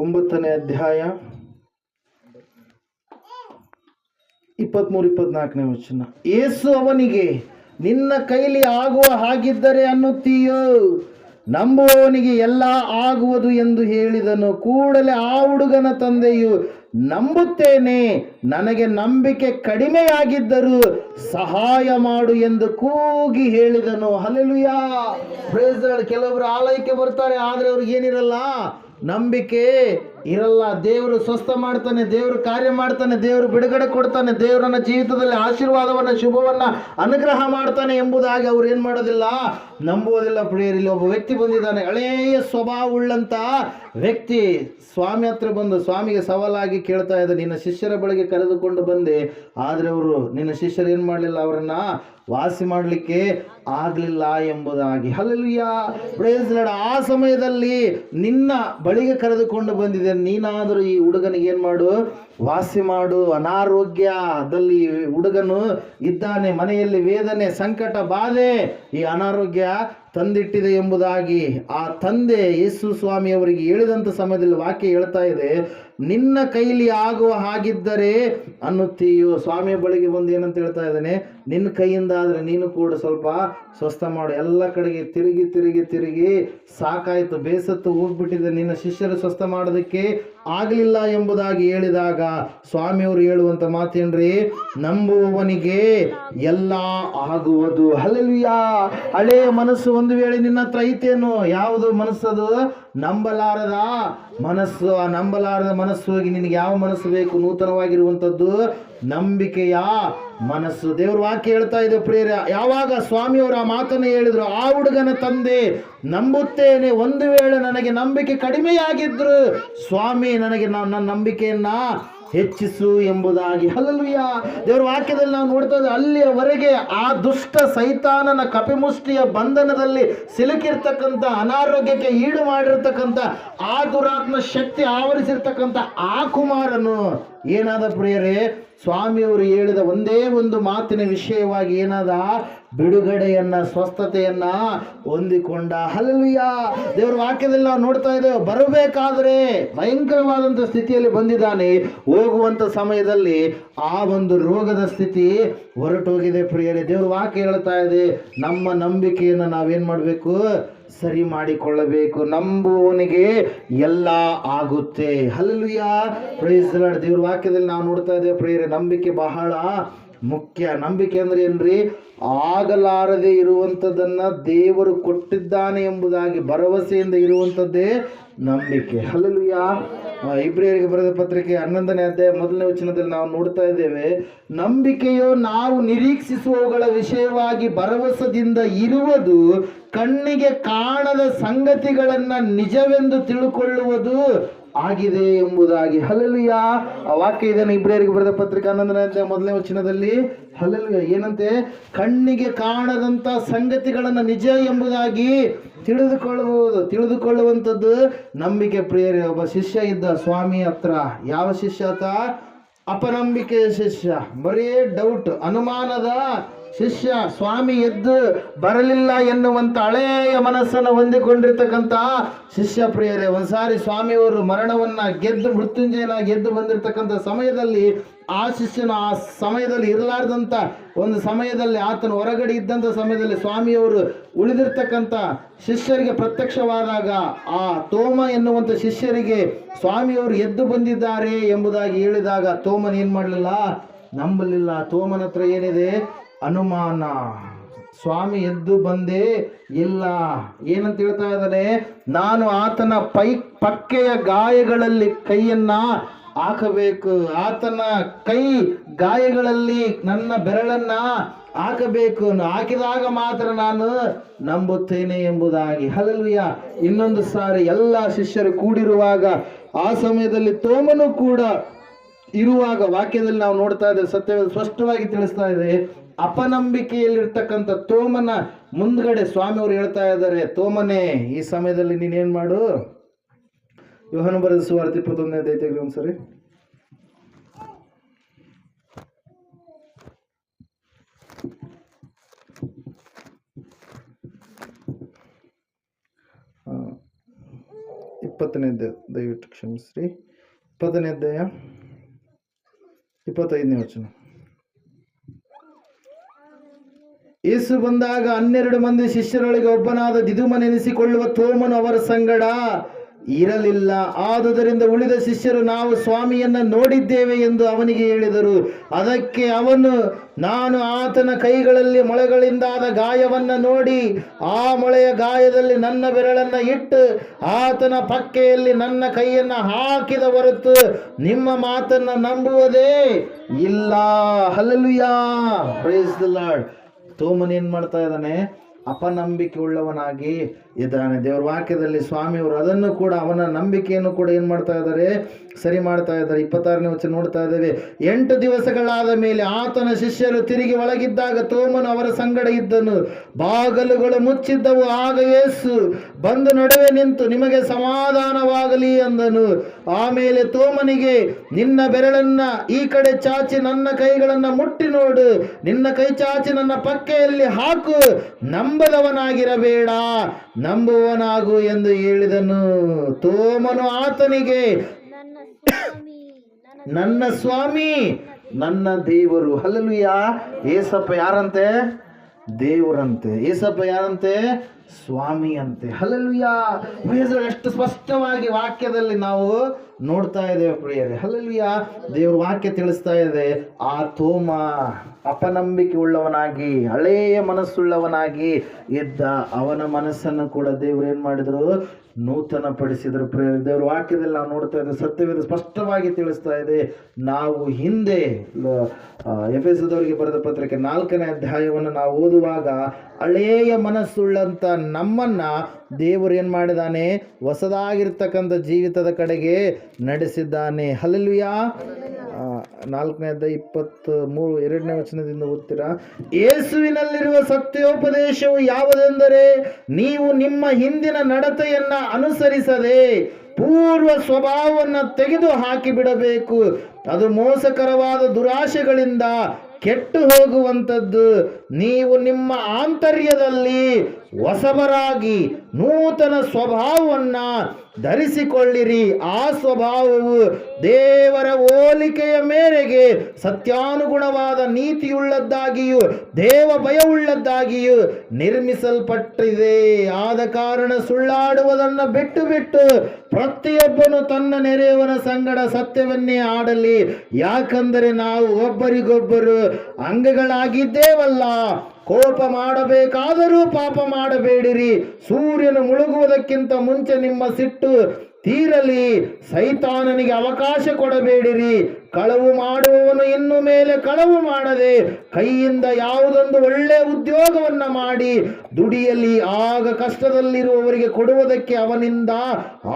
ಒಂಬತ್ತನೇ ಅಧ್ಯಾಯ ಇಪ್ಪತ್ಮೂರು, ಇಪ್ಪತ್ನಾಲ್ಕನೇ ವಚನ. ಏಸು ಅವನಿಗೆ, ನಿನ್ನ ಕೈಲಿ ಆಗುವ ಹಾಗಿದ್ದರೆ ಅನ್ನುತ್ತೀಯೋ? ನಂಬುವವನಿಗೆ ಎಲ್ಲ ಆಗುವುದು ಎಂದು ಹೇಳಿದನು. ಕೂಡಲೇ ಆ ಹುಡುಗನ ತಂದೆಯು, ನಂಬುತ್ತೇನೆ, ನನಗೆ ನಂಬಿಕೆ ಕಡಿಮೆಯಾಗಿದ್ದರೂ ಸಹಾಯ ಮಾಡು ಎಂದು ಕೂಗಿ ಹೇಳಿದನು. ಹಲೆಲುಯಾ ಕೆಲವರು ಆಲಯಕ್ಕೆ ಬರ್ತಾರೆ, ಆದರೆ ಅವ್ರಿಗೆ ಏನಿರಲ್ಲ. ನಂಬಿಕೆ ಇರಲ್ಲ, ದೇವರು ಸ್ವಸ್ಥ ಮಾಡ್ತಾನೆ, ದೇವರು ಕಾರ್ಯ ಮಾಡ್ತಾನೆ, ದೇವರು ಬಿಡುಗಡೆ ಕೊಡ್ತಾನೆ ದೇವರನ್ನ ಜೀವಿತದಲ್ಲಿ ಆಶೀರ್ವಾದವನ್ನ, ಶುಭವನ್ನ ಅನುಗ್ರಹ ಮಾಡ್ತಾನೆ ಎಂಬುದಾಗಿ ಅವ್ರು ಏನ್ ಮಾಡೋದಿಲ್ಲ? ನಂಬುವುದಿಲ್ಲ ಪ್ರಿಯರಲ್ಲಿ ಒಬ್ಬ ವ್ಯಕ್ತಿ ಬಂದಿದ್ದಾನೆ. ಹಳೆಯ ಸ್ವಭಾವವುಳ್ಳಂಥ ವ್ಯಕ್ತಿ ಸ್ವಾಮಿ ಹತ್ರ ಬಂದು ಸ್ವಾಮಿಗೆ ಸವಾಲಾಗಿ ಕೇಳ್ತಾ ಇದ್ದ, ನಿನ್ನ ಶಿಷ್ಯರ ಬಳಿಗೆ ಕರೆದುಕೊಂಡು ಬಂದೆ. ಆದ್ರೆ ಅವರು ನಿನ್ನ ಶಿಷ್ಯರು ಏನು ಮಾಡಲಿಲ್ಲ? ಅವರನ್ನ ವಾಸಿ ಮಾಡಲಿಕ್ಕೆ ಆಗ್ಲಿಲ್ಲ ಎಂಬುದಾಗಿ. ಲಾರ್ಡ್. ಆ ಸಮಯದಲ್ಲಿ ನಿನ್ನ ಬಳಿಗೆ ಕರೆದುಕೊಂಡು ಬಂದಿದೆ. ನೀನಾದರೂ ಈ ಹುಡುಗನಿಗೆ ಏನ್ ಮಾಡು? ವಾಸಿ ಮಾಡು ಅನಾರೋಗ್ಯದಲ್ಲಿ ಹುಡುಗನು ಇದ್ದಾನೆ, ಮನೆಯಲ್ಲಿ ವೇದನೆ, ಸಂಕಟ, ಬಾಧೆ, ಈ ಅನಾರೋಗ್ಯ ತಂದಿಟ್ಟಿದೆ ಎಂಬುದಾಗಿ ಆ ತಂದೆ ಯೇಸು ಸ್ವಾಮಿ ಅವರಿಗೆ ಹೇಳಿದಂಥ ಸಮಯದಲ್ಲಿ ವಾಕ್ಯ ಹೇಳ್ತಾ ಇದೆ, ನಿನ್ನ ಕೈಲಿ ಆಗುವ ಹಾಗಿದ್ದರೆ ಅನ್ನುತ್ತೀಯೋ? ಸ್ವಾಮಿಯ ಬಳಿಗೆ ಬಂದು ಏನಂತ ಹೇಳ್ತಾ ಇದ್ದಾನೆ, ನಿನ್ನ ಕೈಯಿಂದ ಆದರೆ ನೀನು ಕೂಡ ಸ್ವಲ್ಪ ಸ್ವಸ್ಥ ಮಾಡು. ಎಲ್ಲ ಕಡೆಗೆ ತಿರುಗಿ ತಿರುಗಿ ತಿರುಗಿ ಸಾಕಾಯಿತು, ಬೇಸತ್ತು ಹೋಗ್ಬಿಟ್ಟಿದೆ. ನಿನ್ನ ಶಿಷ್ಯರು ಸ್ವಸ್ಥ ಮಾಡೋದಕ್ಕೆ ಆಗಲಿಲ್ಲ ಎಂಬುದಾಗಿ ಹೇಳಿದಾಗ ಸ್ವಾಮಿಯವರು ಹೇಳುವಂತ ಮಾತೇನ್ರಿ? ನಂಬುವವನಿಗೆ ಎಲ್ಲ ಆಗುವುದು. ಹಲಲ್ವಿಯಾ ಹಳೆಯ ಮನಸ್ಸು ಒಂದು ವೇಳೆ ನಿನ್ನ ಹತ್ರ ಐತೇನು? ಯಾವುದು ಮನಸ್ಸದು? ನಂಬಲಾರದ ಮನಸ್ಸು. ಆ ನಂಬಲಾರದ ಮನಸ್ಸು ಹೋಗಿ ನಿನಗೆ ಯಾವ ಮನಸ್ಸು ಬೇಕು? ನೂತನವಾಗಿರುವಂಥದ್ದು ನಂಬಿಕೆಯ ಮನಸ್ಸು. ದೇವ್ರ ವಾಕ್ಯ ಹೇಳ್ತಾ ಇದೆ ಪ್ರೇರ ಯಾವಾಗ ಸ್ವಾಮಿಯವರು ಆ ಮಾತನ್ನು ಹೇಳಿದ್ರು, ಆ ಹುಡುಗನ ತಂದೆ ನಂಬುತ್ತೇನೆ, ಒಂದು ವೇಳೆ ನನಗೆ ನಂಬಿಕೆ ಕಡಿಮೆಯಾಗಿದ್ರು, ಸ್ವಾಮಿ ನನಗೆ ನನ್ನ ನಂಬಿಕೆಯನ್ನ ಹೆಚ್ಚಿಸು ಎಂಬುದಾಗಿ. ಹಲಲುಯ್ಯ ದೇವರ ವಾಕ್ಯದಲ್ಲಿ ನಾವು ನೋಡ್ತಾ ಇದ್ದೇವೆ ಅಲ್ಲಿಯವರೆಗೆ ಆ ದುಷ್ಟ ಸೈತಾನನ ಕಪಿಮುಷ್ಟಿಯ ಬಂಧನದಲ್ಲಿ ಸಿಲುಕಿರ್ತಕ್ಕಂಥ, ಅನಾರೋಗ್ಯಕ್ಕೆ ಈಡು ಮಾಡಿರ್ತಕ್ಕಂಥ, ಆ ದುರಾತ್ಮ ಶಕ್ತಿ ಆವರಿಸಿರ್ತಕ್ಕಂಥ ಆ ಕುಮಾರನು ಏನಾದ ಪ್ರಿಯರೇ, ಸ್ವಾಮಿಯವರು ಹೇಳಿದ ಒಂದೇ ಒಂದು ಮಾತಿನ ವಿಷಯವಾಗಿ ಏನಾದ? ಬಿಡುಗಡೆಯನ್ನ, ಸ್ವಸ್ಥತೆಯನ್ನ ಹೊಂದಿಕೊಂಡ. ಹಲಲುಯ ದೇವರ ವಾಕ್ಯದಲ್ಲಿ ನಾವು ನೋಡ್ತಾ ಇದ್ದೇವೆ, ಬರಬೇಕಾದ್ರೆ ಭಯಂಕರವಾದಂಥ ಸ್ಥಿತಿಯಲ್ಲಿ ಬಂದಿದ್ದಾನೆ. ಹೋಗುವಂತ ಸಮಯದಲ್ಲಿ ಆ ಒಂದು ರೋಗದ ಸ್ಥಿತಿ ಹೊರಟೋಗಿದೆ ಪ್ರಿಯರೇ. ದೇವ್ರ ವಾಕ್ಯ ಹೇಳ್ತಾ ಇದೆ, ನಮ್ಮ ನಂಬಿಕೆಯನ್ನು ನಾವೇನು ಮಾಡಬೇಕು? ಸರಿ ಮಾಡಿಕೊಳ್ಳಬೇಕು. ನಂಬುವವನಿಗೆ ಎಲ್ಲ ಆಗುತ್ತೆ. ಅಲ್ಲಿಯ ಪ್ರೈಸ್ ದೇವ್ರ ವಾಕ್ಯದಲ್ಲಿ ನಾವು ನೋಡ್ತಾ ಇದ್ದೇವೆ, ಪ್ರಿಯರೇ, ನಂಬಿಕೆ ಬಹಳ ಮುಖ್ಯ ನಂಬಿಕೆ ಅಂದ್ರೆ ಏನ್ರಿ? ಆಗಲಾರದೆ ಇರುವಂಥದ್ದನ್ನ ದೇವರು ಕೊಟ್ಟಿದ್ದಾನೆ ಎಂಬುದಾಗಿ ಭರವಸೆಯಿಂದ ಇರುವಂಥದ್ದೇ ನಂಬಿಕೆ. ಅಲ್ಲಲ್ಲಿಯ ಇಬ್ರಿಯರಿಗೆ ಬರೆದ ಪತ್ರಿಕೆ ಹನ್ನೊಂದನೇ ಅಧ್ಯಾಯ ಮೊದಲನೇ ವಚನದಲ್ಲಿ ನಾವು ನೋಡ್ತಾ ಇದ್ದೇವೆ, ನಂಬಿಕೆಯು ನಾವು ನಿರೀಕ್ಷಿಸುವವುಗಳ ವಿಷಯವಾಗಿ ಭರವಸದಿಂದ ಇರುವುದು ಕಣ್ಣಿಗೆ ಕಾಣದ ಸಂಗತಿಗಳನ್ನು ನಿಜವೆಂದು ತಿಳುಕೊಳ್ಳುವುದು ಆಗಿದೆ ಎಂಬುದಾಗಿ. ಹಲಲುಯ ಆ ವಾಕ್ಯ ಇದನ್ನು ಇಬ್ರಿಯರಿಗೆ ಬರೆದ ಪತ್ರಿಕೆ ಹನ್ನೊಂದನೇ ಅಧ್ಯಾಯ ಮೊದಲನೇ ವಚನದಲ್ಲಿ ಹಲಲುಯ ಏನಂತೆ? ಕಣ್ಣಿಗೆ ಕಾಣದಂತ ಸಂಗತಿಗಳನ್ನು ನಿಜ ಎಂಬುದಾಗಿ ತಿಳಿದುಕೊಳ್ಳಬಹುದು ತಿಳಿದುಕೊಳ್ಳುವಂಥದ್ದು ನಂಬಿಕೆ ಪ್ರಿಯರೇ, ಒಬ್ಬ ಶಿಷ್ಯ ಇದ್ದ ಸ್ವಾಮಿ ಹತ್ರ. ಯಾವ ಶಿಷ್ಯ ಆತ? ಅಪನಂಬಿಕೆಯ ಶಿಷ್ಯ. ಬರೀ ಡೌಟ್ ಅನುಮಾನದ ಶಿಷ್ಯ ಸ್ವಾಮಿ ಎದ್ದು ಬರಲಿಲ್ಲ ಎನ್ನುವಂತ ಹಳೆಯ ಮನಸ್ಸನ್ನು ಹೊಂದಿಕೊಂಡಿರ್ತಕ್ಕಂಥ ಶಿಷ್ಯ ಪ್ರಿಯರೇ, ಒಂದ್ಸಾರಿ ಸ್ವಾಮಿಯವರು ಮರಣವನ್ನ ಗೆದ್ದು ಮೃತ್ಯುಂಜಯನ ಗೆದ್ದು ಬಂದಿರತಕ್ಕಂಥ ಸಮಯದಲ್ಲಿ ಆ ಶಿಷ್ಯನ ಆ ಸಮಯದಲ್ಲಿ ಇರಲಾರ್ದಂತ ಒಂದು ಸಮಯದಲ್ಲಿ ಆತನ ಹೊರಗಡೆ ಇದ್ದಂಥ ಸಮಯದಲ್ಲಿ ಸ್ವಾಮಿಯವರು ಉಳಿದಿರ್ತಕ್ಕಂಥ ಶಿಷ್ಯರಿಗೆ ಪ್ರತ್ಯಕ್ಷವಾದಾಗ ಆ ತೋಮ ಎನ್ನುವಂಥ ಶಿಷ್ಯರಿಗೆ ಸ್ವಾಮಿಯವರು ಎದ್ದು ಬಂದಿದ್ದಾರೆ ಎಂಬುದಾಗಿ ಹೇಳಿದಾಗ ತೋಮನ್ ಏನ್ ಮಾಡಲಿಲ್ಲ? ನಂಬಲಿಲ್ಲ. ತೋಮನ ಹತ್ರ ಏನಿದೆ? ಅನುಮಾನ ಸ್ವಾಮಿ ಎದ್ದು ಬಂದೇ, ಇಲ್ಲ, ಏನಂತ ಹೇಳ್ತಾ ಇದ್ದಾನೆ? ನಾನು ಆತನ ಪೈ, ಪಕ್ಕೆಯ ಗಾಯಗಳಲ್ಲಿ ಕೈಯನ್ನ ಹಾಕಬೇಕು. ಆತನ ಕೈ ಗಾಯಗಳಲ್ಲಿ ನನ್ನ ಬೆರಳನ್ನ ಹಾಕಬೇಕು. ಹಾಕಿದಾಗ ಮಾತ್ರ ನಾನು ನಂಬುತ್ತೇನೆ ಎಂಬುದಾಗಿ. ಹಲಲ್ವಿಯ ಇನ್ನೊಂದು ಸಾರಿ ಎಲ್ಲ ಶಿಷ್ಯರು ಕೂಡಿರುವಾಗ, ಆ ಸಮಯದಲ್ಲಿ ತೋಮನು ಕೂಡ ಇರುವಾಗ ವಾಕ್ಯದಲ್ಲಿ ನಾವು ನೋಡ್ತಾ ಇದ್ದೇವೆ. ಸತ್ಯ ಸ್ಪಷ್ಟವಾಗಿ ತಿಳಿಸ್ತಾ ಇದೆ. ಅಪನಂಬಿಕೆಯಲ್ಲಿರ್ತಕ್ಕಂಥ ತೋಮನ ಮುಂದ್ಗಡೆ ಸ್ವಾಮಿಯವರು ಹೇಳ್ತಾ ಇದ್ದಾರೆ, ತೋಮನೆ, ಈ ಸಮಯದಲ್ಲಿ ನೀನೇನು ಮಾಡು? ಯೋಹನ ಬರೆದ ಸುವಾರ್ತೆ ಇಪ್ಪತ್ತೊಂದನೇ ದೈತ್ಯ ಒಂದ್ಸರಿ ಇಪ್ಪತ್ತನೇ ದಯವಿಟ್ಟು ಕ್ಷಮಿಸ್ರಿ. ಇಪ್ಪತ್ತನೇ ಅಧ್ಯಾಯ, ಇಪ್ಪತ್ತೈದನೇ ವಚನ. ಯೇಸು ಬಂದಾಗ ಹನ್ನೆರಡು ಮಂದಿ ಶಿಷ್ಯರೊಳಗೆ ಒಬ್ಬನಾದ ದಿದುಮನೆನಿಸಿಕೊಳ್ಳುವ ತೋಮನು ಅವರ ಸಂಗಡ ಇರಲಿಲ್ಲ. ಆದುದರಿಂದ ಉಳಿದ ಶಿಷ್ಯರು, ನಾವು ಸ್ವಾಮಿಯನ್ನ ನೋಡಿದ್ದೇವೆ ಎಂದು ಅವನಿಗೆ ಹೇಳಿದರು. ಅದಕ್ಕೆ ಅವನು, ನಾನು ಆತನ ಕೈಗಳಲ್ಲಿ ಮೊಳೆಗಳಿಂದಾದ ಗಾಯವನ್ನು ನೋಡಿ, ಆ ಮೊಳೆಯ ಗಾಯದಲ್ಲಿ ನನ್ನ ಬೆರಳನ್ನ ಇಟ್ಟು, ಆತನ ಪಕ್ಕೆಯಲ್ಲಿ ನನ್ನ ಕೈಯನ್ನ ಹಾಕಿದ ಹೊರತು ನಿಮ್ಮ ಮಾತನ್ನ ನಂಬುವುದೇ ಇಲ್ಲ. ಹಲಲುಯಾ ದ ಲಾರ್ಡ್ ತೋಮನ್ ಏನು ಮಾಡ್ತಾ ಇದ್ದಾನೆ? ಅಪನಂಬಿಕೆ ಉಳ್ಳವನಾಗಿ ಇದ್ದಾನೆ. ದೇವರ ವಾಕ್ಯದಲ್ಲಿ ಸ್ವಾಮಿಯವರು ಅದನ್ನು ಕೂಡ, ಅವನ ನಂಬಿಕೆಯನ್ನು ಕೂಡ ಏನು ಮಾಡ್ತಾ ಇದ್ದಾರೆ? ಸರಿ ಮಾಡ್ತಾ ಇದ್ದಾರೆ. ಇಪ್ಪತ್ತಾರನೇ ವಚನ ನೋಡ್ತಾ ಇದ್ದೇವೆ. ಎಂಟು ದಿವಸಗಳಾದ ಮೇಲೆ ಆತನ ಶಿಷ್ಯರು ತಿರುಗಿ ಒಳಗಿದ್ದಾಗ ತೋಮನು ಅವರ ಸಂಗಡ ಇದ್ದನು. ಬಾಗಲುಗಳು ಮುಚ್ಚಿದ್ದವು. ಆಗ ಯೇಸು ಬಂದು ನಡುವೆ ನಿಂತು, ನಿಮಗೆ ಸಮಾಧಾನವಾಗಲಿ ಅಂದನು. ಆಮೇಲೆ ತೋಮನಿಗೆ, ನಿನ್ನ ಬೆರಳನ್ನ ಈ ಕಡೆ ಚಾಚಿ ನನ್ನ ಕೈಗಳನ್ನ ಮುಟ್ಟಿ ನೋಡು. ನಿನ್ನ ಕೈ ಚಾಚಿ ನನ್ನ ಪಕ್ಕೆಯಲ್ಲಿ ಹಾಕು. ನಂಬದವನಾಗಿರಬೇಡ ನಂಬುವನಾಗು ಎಂದು ಹೇಳಿದನು. ತೋಮನು ಆತನಿಗೆ, ನನ್ನ ಸ್ವಾಮಿ, ನನ್ನ ದೇವರು. ಹಲಲುಯ ಏಸಪ್ಪ ಯಾರಂತೆ? ದೇವರಂತೆ. ಏಸಪ್ಪ ಯಾರಂತೆ? ಸ್ವಾಮಿ ಅಂತೆ ಪ್ರಿಯರು ಎಷ್ಟು ಸ್ಪಷ್ಟವಾಗಿ ವಾಕ್ಯದಲ್ಲಿ ನಾವು ನೋಡ್ತಾ ಇದ್ದೇವೆ ಪ್ರಿಯರೇ. ಹಲಲುಯ ದೇವ್ರ ವಾಕ್ಯ ತಿಳಿಸ್ತಾ ಇದೆ. ಆ ತೋಮ ಅಪನಂಬಿಕೆ ಉಳ್ಳವನಾಗಿ, ಹಳೆಯ ಮನಸ್ಸುಳ್ಳವನಾಗಿ ಇದ್ದ ಅವನ ಮನಸ್ಸನ್ನು ಕೂಡ ದೇವ್ರು ಏನು ಮಾಡಿದರು? ನೂತನ ಪಡಿಸಿದ್ರು ಪ್ರಿಯ ದೇವ್ರ ವಾಕ್ಯದಲ್ಲಿ ನಾವು ನೋಡ್ತಾ ಇದ್ದೇವೆ. ಸತ್ಯವೇದ ಸ್ಪಷ್ಟವಾಗಿ ತಿಳಿಸ್ತಾ ಇದೆ. ನಾವು ಹಿಂದೆ ಎಫ್ ಎಸ್ ಬರೆದ ಪತ್ರಕ್ಕೆ ನಾಲ್ಕನೇ ಅಧ್ಯಾಯವನ್ನು ನಾವು ಓದುವಾಗ ಹಳೆಯ ಮನಸ್ಸುಳ್ಳಂಥ ನಮ್ಮನ್ನ ದೇವರು ಏನು ಮಾಡಿದಾನೆ? ಹೊಸದಾಗಿರ್ತಕ್ಕಂಥ ಜೀವಿತದ ಕಡೆಗೆ ನಡೆಸಿದ್ದಾನೆ. ಹಲಲುಯಾ ನಾಲ್ಕನೇದ ಇಪ್ಪತ್ತು ಮೂರು ಎರಡನೇ ವಚನದಿಂದ ಓದ್ತೀರಾ? ಯೇಸುವಿನಲ್ಲಿರುವ ಸತ್ಯೋಪದೇಶವು ಯಾವುದೆಂದರೆ, ನೀವು ನಿಮ್ಮ ಹಿಂದಿನ ನಡತೆಯನ್ನ ಅನುಸರಿಸದೆ ಪೂರ್ವ ಸ್ವಭಾವವನ್ನು ತೆಗೆದು ಹಾಕಿ ಬಿಡಬೇಕು ಅದು ಮೋಸಕರವಾದ ದುರಾಶೆಗಳಿಂದ ಕೆಟ್ಟು ಹೋಗುವಂಥದ್ದು. ನೀವು ನಿಮ್ಮ ಆಂತರ್ಯದಲ್ಲಿ ಹೊಸಬರಾಗಿ ನೂತನ ಸ್ವಭಾವವನ್ನ ಧರಿಸಿಕೊಳ್ಳಿರಿ. ಆ ಸ್ವಭಾವವು ದೇವರ ಹೋಲಿಕೆಯ ಮೇರೆಗೆ ಸತ್ಯಾನುಗುಣವಾದ ನೀತಿಯುಳ್ಳದ್ದಾಗಿಯೂ ದೇವ ಭಯವುಳ್ಳದ್ದಾಗಿಯೂ ನಿರ್ಮಿಸಲ್ಪಟ್ಟಿದೆ. ಆದ ಕಾರಣ ಸುಳ್ಳಾಡುವುದನ್ನು ಬಿಟ್ಟು ಬಿಟ್ಟು ಪ್ರತಿಯೊಬ್ಬನು ತನ್ನ ನೆರೆಯವನ ಸಂಗಡ ಸತ್ಯವನ್ನೇ ಆಡಲಿ. ಯಾಕಂದರೆ ನಾವು ಒಬ್ಬರಿಗೊಬ್ಬರು ಅಂಗಗಳಾಗಿದ್ದೇವಲ್ಲ. ಕೋಪ ಮಾಡಬೇಕಾದರೂ ಪಾಪ ಮಾಡಬೇಡಿರಿ. ಸೂರ್ಯನು ಮುಳುಗುವುದಕ್ಕಿಂತ ಮುಂಚೆ ನಿಮ್ಮ ಸಿಟ್ಟು ತೀರಲಿ. ಸೈತಾನನಿಗೆ ಅವಕಾಶ ಕೊಡಬೇಡಿರಿ. ಕಳವು ಮಾಡುವವನು ಇನ್ನು ಮೇಲೆ ಕಳವು ಮಾಡದೆ ಕೈಯಿಂದ ಯಾವುದೊಂದು ಒಳ್ಳೆಯ ಉದ್ಯೋಗವನ್ನ ಮಾಡಿ ದುಡಿಯಲಿ, ಆಗ ಕಷ್ಟದಲ್ಲಿರುವವರಿಗೆ ಕೊಡುವುದಕ್ಕೆ ಅವನಿಂದ